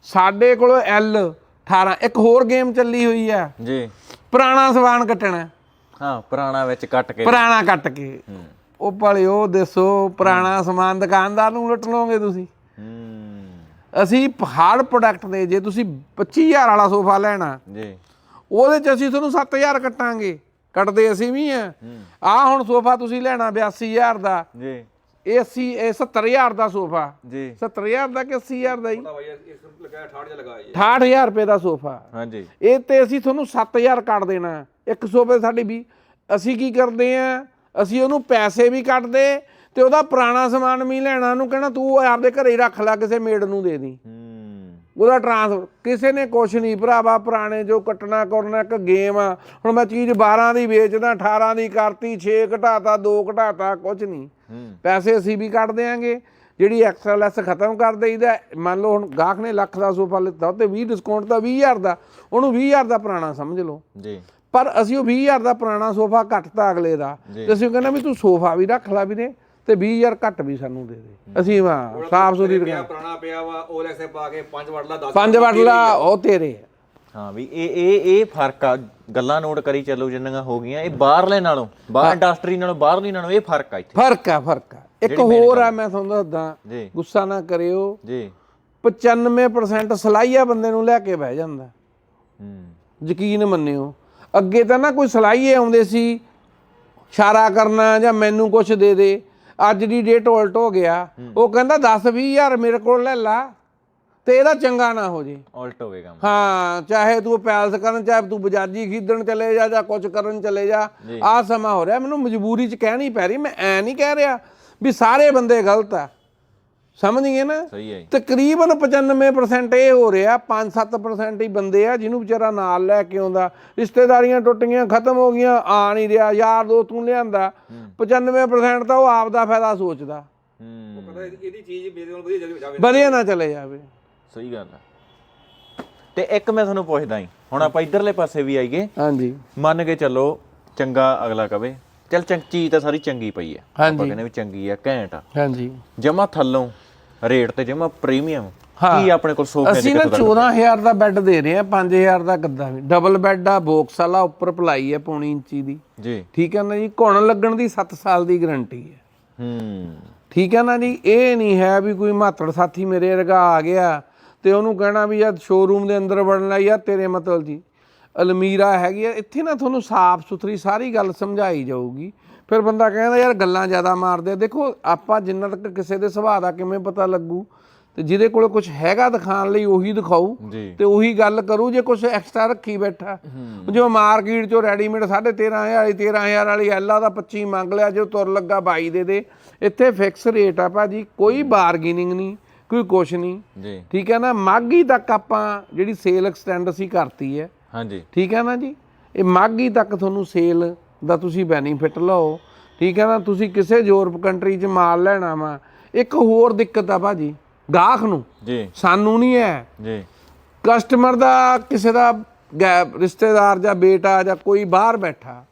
ਸਾਡੇ ਕੋਲ L 18 ਇੱਕ ਹੋਰ ਗੇਮ ਚੱਲੀ ਹੋਈ ਆ। ਜੀ। ਪੁਰਾਣਾ ਸਵਾਨ ਕੱਟਣਾ। ਹਾਂ ਪੁਰਾਣਾ ਵਿੱਚ ਕੱਟ ਕੇ। ਪੁਰਾਣਾ ਕੱਟ ਕੇ। ਹੂੰ। ਉਹ ਭਲਿਓ ਦੱਸੋ ਪੁਰਾਣਾ ਸਮਾਨ ਦੁਕਾਨਦਾਰ ਨੂੰ ਲੁੱਟ ਲਓਗੇ ਤੁਸੀਂ? ਹੂੰ ਅਸੀਂ ਹਾਰਡ ਪ੍ਰੋਡਕਟ ਦੇ ਜੇ ਤੁਸੀਂ 25000 ਵਾਲਾ ਸੋਫਾ ਲੈਣਾ ਜੀ। ਉਹਦੇ ਚ ਅਸੀਂ ਤੁਹਾਨੂੰ 7000 ਕੱਟਾਂਗੇ। ਕੱਟਦੇ ਅਸੀਂ ਵੀ ਆ। ਆ ਹੁਣ ਸੋਫਾ ਤੁਸੀਂ ਲੈਣਾ 82000 ਦਾ। ਜੀ। ਇਹ 80 ਇਹ 70000 ਦਾ ਸੋਫਾ। ਜੀ। 70000 ਦਾ ਕਿ 80000 ਦਾ ਹੀ ਭਾਈ ਇਸ ਨੂੰ ਲਗਾਇਆ 68 ਜਿਹਾ ਲਗਾਇਆ ਜੀ। 68000 ਰੁਪਏ ਦਾ ਸੋਫਾ। ਹਾਂਜੀ। ਇਹ ਤੇ ਅਸੀਂ ਤੁਹਾਨੂੰ 7000 ਕੱਟ ਦੇਣਾ। ਇੱਕ ਸੋਫੇ ਸਾਡੀ ਵੀ ਅਸੀਂ ਕੀ ਕਰਦੇ ਆ? ਅਸੀਂ ਉਹਨੂੰ ਪੈਸੇ ਵੀ ਕੱਟਦੇ ਤੇ ਉਹਦਾ ਪੁਰਾਣਾ ਸਮਾਨ ਵੀ ਲੈਣਾ ਉਹਨੂੰ ਕਹਿਣਾ ਤੂੰ ਆਪਦੇ ਘਰੇ ਹੀ ਰੱਖ ਲੈ ਕਿਸੇ ਮੇਡ ਨੂੰ ਦੇ ਦੀ। ਹੂੰ। ਉਹਦਾ ਟ੍ਰਾਂਸਫਰ ਕਿਸੇ ਨੇ ਕੁਛ ਨਹੀਂ ਭਰਾਵਾ ਪੁਰਾਣੇ ਜੋ ਕੱਟਣਾ ਕਰਨਾ ਇੱਕ ਗੇਮ ਆ। ਹੁਣ ਮੈਂ ਚੀਜ਼ 12 ਦੀ ਵੇਚਦਾ 18 ਦੀ ਕਰਤੀ 6 ਘਟਾਤਾ 2 ਘਟਾਤਾ ਕੁਛ ਨਹੀਂ। ਪੈਸੇ ਅਸੀਂ ਵੀ ਕੱਢ ਦਿਆਂਗੇ। ਜਿਹੜੀ ਐਕਸਟਰਾ ਲੈਸ ਖਤਮ ਕਰ ਦੇਈਦਾ ਮੰਨ ਲਓ ਹੁਣ ਗਾਹਕ ਨੇ ਲੱਖ ਦਾ ਸੋਫਾ ਲਿੱਤਾ ਤੇ 20 ਡਿਸਕਾਊਂਟ ਦਾ 20000 ਦਾ ਉਹਨੂੰ 20000 ਦਾ ਪੁਰਾਣਾ ਸਮਝ ਲਓ। ਜੀ। ਪਰ ਅਸੀਂ ਉਹ 20000 ਦਾ ਪੁਰਾਣਾ ਸੋਫਾ ਕੱਟਤਾ ਅਗਲੇ ਦਾ ਤੇ ਅਸੀਂ ਕਹਿੰਦਾ ਵੀ ਤੂੰ ਸੋਫਾ ਵੀ ਰੱਖ ਲੈ ਵੀਰੇ। ਤੇ 20000 ਘੱਟ ਵੀ ਸਾਨੂੰ ਦੇ ਦੇ। ਅਸੀਂ ਹਾਂ ਸਾਫ਼ ਸੁਥਰੀ ਪਿਆ ਦੁਕਾਨ। ਪੁਰਾਣਾ ਪਿਆ ਵਾ ਉਹ ਲੈਕਸੇ ਪਾ ਕੇ 5 ਵੜਲਾ 10 ਪੰਜ ਵਟਲਾ ਉਹ ਤੇਰੇ ਆ। ਹਾਂ ਵੀ ਇਹ ਇਹ ਇਹ ਫ਼ਰਕ ਆ। ਗੱਲਾਂ ਨੋਟ ਕਰੀ ਚੱਲੋ ਜਿੰਨੀਆਂ ਹੋ ਗਈਆਂ। ਇਹ ਬਾਹਰਲੇ ਨਾਲੋਂ ਬਾਹਰ ਇੰਡਸਟਰੀ ਨਾਲੋਂ ਬਾਹਰਲੀ ਨਾਲੋਂ ਇਹ ਫ਼ਰਕ ਆ ਇੱਥੇ। ਫ਼ਰਕ ਆ ਫ਼ਰਕ ਆ। ਇੱਕ ਹੋਰ ਆ ਮੈਂ ਤੁਹਾਨੂੰ ਦੱਸਦਾ ਗੁੱਸਾ ਨਾ ਕਰਿਓ। ਜੀ। 95% ਸਲਾਈਆ ਬੰਦੇ ਨੂੰ ਲੈ ਕੇ ਬਹਿ ਜਾਂਦਾ। ਹੂੰ। ਯਕੀਨ ਮੰਨਿਓ। ਅੱਗੇ ਤਾਂ ਨਾ ਕੋਈ ਸਲਾਈਏ ਆਉਂਦੇ ਸੀ ਇਸ਼ਾਰਾ ਕਰਨਾ ਜਾਂ ਮੈਨੂੰ ਕੁਝ ਦੇ ਦੇ। ਅੱਜ ਦੀ ਡੇਟ ਉਲਟ ਹੋ ਗਿਆ। ਉਹ ਕਹਿੰਦਾ 10 20000 ਮੇਰੇ ਕੋਲ ਲੈ ਲਾ ਤੇ ਇਹਦਾ ਚੰਗਾ ਨਾ ਹੋ ਜੇ। ਉਲਟ ਹੋਵੇਗਾ ਹਾਂ ਚਾਹੇ ਤੂੰ ਪੈਲਸ ਕਰਨ ਚਾਹੇ ਤੂੰ ਬਜਾਜੀ ਖਰੀਦਣ ਚਲੇ ਜਾ ਜਾਂ ਕੁਝ ਕਰਨ ਚਲੇ ਜਾ। ਆਹ ਸਮਾਂ ਹੋ ਰਿਹਾ। ਮੈਨੂੰ ਮਜਬੂਰੀ ਚ ਕਹਿਣੀ ਪੈ ਰਹੀ ਮੈਂ ਐ ਨਹੀਂ ਕਹਿ ਰਿਹਾ ਵੀ ਸਾਰੇ ਬੰਦੇ ਗਲਤ ਆ। ਸਮਝ ਗਏ ਨਾ? ਸਹੀ ਹੈ ਤਕਰੀਬਨ 95% ਇਹ ਹੋ ਰਿਹਾ 5-7% ਹੀ ਬੰਦੇ ਆ ਜਿਹਨੂੰ ਵਿਚਾਰਾ ਨਾਲ ਲੈ ਕੇ ਆਉਂਦਾ। ਰਿਸ਼ਤੇਦਾਰੀਆਂ ਟੁੱਟੀਆਂ ਖਤਮ ਹੋ ਗਈਆਂ ਆ ਨਹੀਂ ਰਿਹਾ ਯਾਰ ਦੋ ਤੂੰ ਲਿਆਂਦਾ। 95% ਤਾਂ ਉਹ ਆਪ ਦਾ ਫਾਇਦਾ ਸੋਚਦਾ। ਹੂੰ। ਪਤਾ ਇਹਦੀ ਚੀਜ਼ ਮੇਰੇ ਨਾਲ ਵਧੀਆ ਜਾਵੇ। ਵਧੀਆ ਨਾ ਚਲੇ ਜਾਵੇ। ਸਹੀ ਗੱਲ ਆ। ਤੇ ਇੱਕ ਮੈਂ ਤੁਹਾਨੂੰ ਪੁੱਛਦਾ ਹੀ ਹੁਣ ਆਪਾਂ ਇਧਰਲੇ ਪਾਸੇ ਵੀ ਆਈਏ। ਹਾਂਜੀ। ਮੰਨ ਕੇ ਚੱਲੋ ਚੰਗਾ ਅਗਲਾ ਕਵੇ ਚੱਲ ਚੰਗ ਚੀਜ਼ ਤਾਂ ਸਾਰੀ ਚੰਗੀ ਪਈ ਆ ਆਪਾਂ ਕਹਿੰਦੇ ਵੀ ਚੰਗੀ ਆ ਘੈਂਟ ਆ। ਹਾਂਜੀ। ਜਮਾ ਥੱਲੋਂ ਰੇਟ ਤੇ ਜਮਾ ਪ੍ਰੀਮੀਅਮ। ਕੀ ਆਪਣੇ ਕੋਲ ਸੋਫੇ ਅਸੀਂ ਨਾ 14000 ਦਾ ਬੈੱਡ ਦੇ ਰਹੇ ਆ 5000 ਦਾ ਗੱਦਾ ਵੀ। ਡਬਲ ਬੈੱਡ ਆ ਬੋਕਸ ਵਾਲਾ ਉੱਪਰ ਭਲਾਈ ਹੈ ਪੌਣੀ ਇੰਚੀ ਦੀ। ਜੀ। ਠੀਕ ਹੈ ਨਾ ਜੀ? ਘੁਣ ਲੱਗਣ ਦੀ 7 ਸਾਲ ਦੀ ਗਾਰੰਟੀ ਹੈ। ਹੂੰ। ਠੀਕ ਹੈ ਨਾ ਜੀ? ਇਹ ਨਹੀਂ ਹੈ ਵੀ ਕੋਈ ਮਾਤੜ ਸਾਥੀ ਮੇਰੇ ਵਰਗਾ ਆ ਗਿਆ ਤੇ ਉਹਨੂੰ ਕਹਿਣਾ ਵੀ ਯਾਰ ਸ਼ੋਰੂਮ ਦੇ ਅੰਦਰ ਵੜਨ ਲਈ ਯਾਰ ਤੇਰੇ ਮਤਲਬ ਜੀ। ਅਲਮੀਰਾ ਹੈਗੀ ਆ ਇੱਥੇ ਨਾ ਤੁਹਾਨੂੰ ਸਾਫ਼ ਸੁਥਰੀ ਸਾਰੀ ਗੱਲ ਸਮਝਾਈ ਜਾਊਗੀ। ਫਿਰ ਬੰਦਾ ਕਹਿੰਦਾ ਯਾਰ ਗੱਲਾਂ ਜ਼ਿਆਦਾ ਮਾਰਦੇ ਆ। ਦੇਖੋ ਆਪਾਂ ਜਿੰਨਾ ਤੱਕ ਕਿਸੇ ਦੇ ਸੁਭਾਅ ਦਾ ਕਿਵੇਂ ਪਤਾ ਲੱਗੂ ਤੇ ਜਿਹਦੇ ਕੋਲ ਕੁਝ ਹੈਗਾ ਦਿਖਾਣ ਲਈ ਉਹੀ ਦਿਖਾਊ ਤੇ ਉਹੀ ਗੱਲ ਕਰੂ ਜੇ ਕੁਝ ਐਕਸਟਰਾ ਰੱਖੀ ਬੈਠਾ। ਜੋ ਮਾਰਕੀਟ ਚੋਂ ਰੈਡੀਮੇਡ 13500 ਵਾਲੀ 13000 ਵਾਲੀ ਐਲਾ ਦਾ 25 ਮੰਗ ਲਿਆ ਜੋ ਤੁਰ ਲੱਗਾ 22 ਦੇ ਦੇ। ਇੱਥੇ ਫਿਕਸ ਰੇਟ ਆ ਭਾਜੀ ਕੋਈ ਬਾਰਗੇਨਿੰਗ ਨਹੀਂ ਕੋਈ ਕੁਛ ਨਹੀਂ। ਠੀਕ ਹੈ ਨਾ ਮਾਗੀ ਤੱਕ ਆਪਾਂ ਜਿਹੜੀ ਸੇਲ ਐਕਸਟੈਂਡ ਅਸੀਂ ਕਰਤੀ ਹੈ। ਹਾਂਜੀ। ਠੀਕ ਹੈ ਨਾ ਜੀ? ਇਹ ਮਾਗੀ ਤੱਕ ਤੁਹਾਨੂੰ ਸੇਲ ਦਾ ਤੁਸੀਂ ਬੈਨੀਫਿਟ ਲਓ। ਠੀਕ ਹੈ ਨਾ? ਤੁਸੀਂ ਕਿਸੇ ਯੂਰਪ ਕੰਟਰੀ 'ਚ ਮਾਲ ਲੈਣਾ ਵਾ ਇੱਕ ਹੋਰ ਦਿੱਕਤ ਆ ਭਾਜੀ ਗਾਹਕ ਨੂੰ। ਜੀ। ਸਾਨੂੰ ਨਹੀਂ ਹੈ। ਜੀ। ਕਸਟਮਰ ਦਾ ਕਿਸੇ ਦਾ ਰਿਸ਼ਤੇਦਾਰ ਜਾਂ ਬੇਟਾ ਜਾਂ ਕੋਈ ਬਾਹਰ ਬੈਠਾ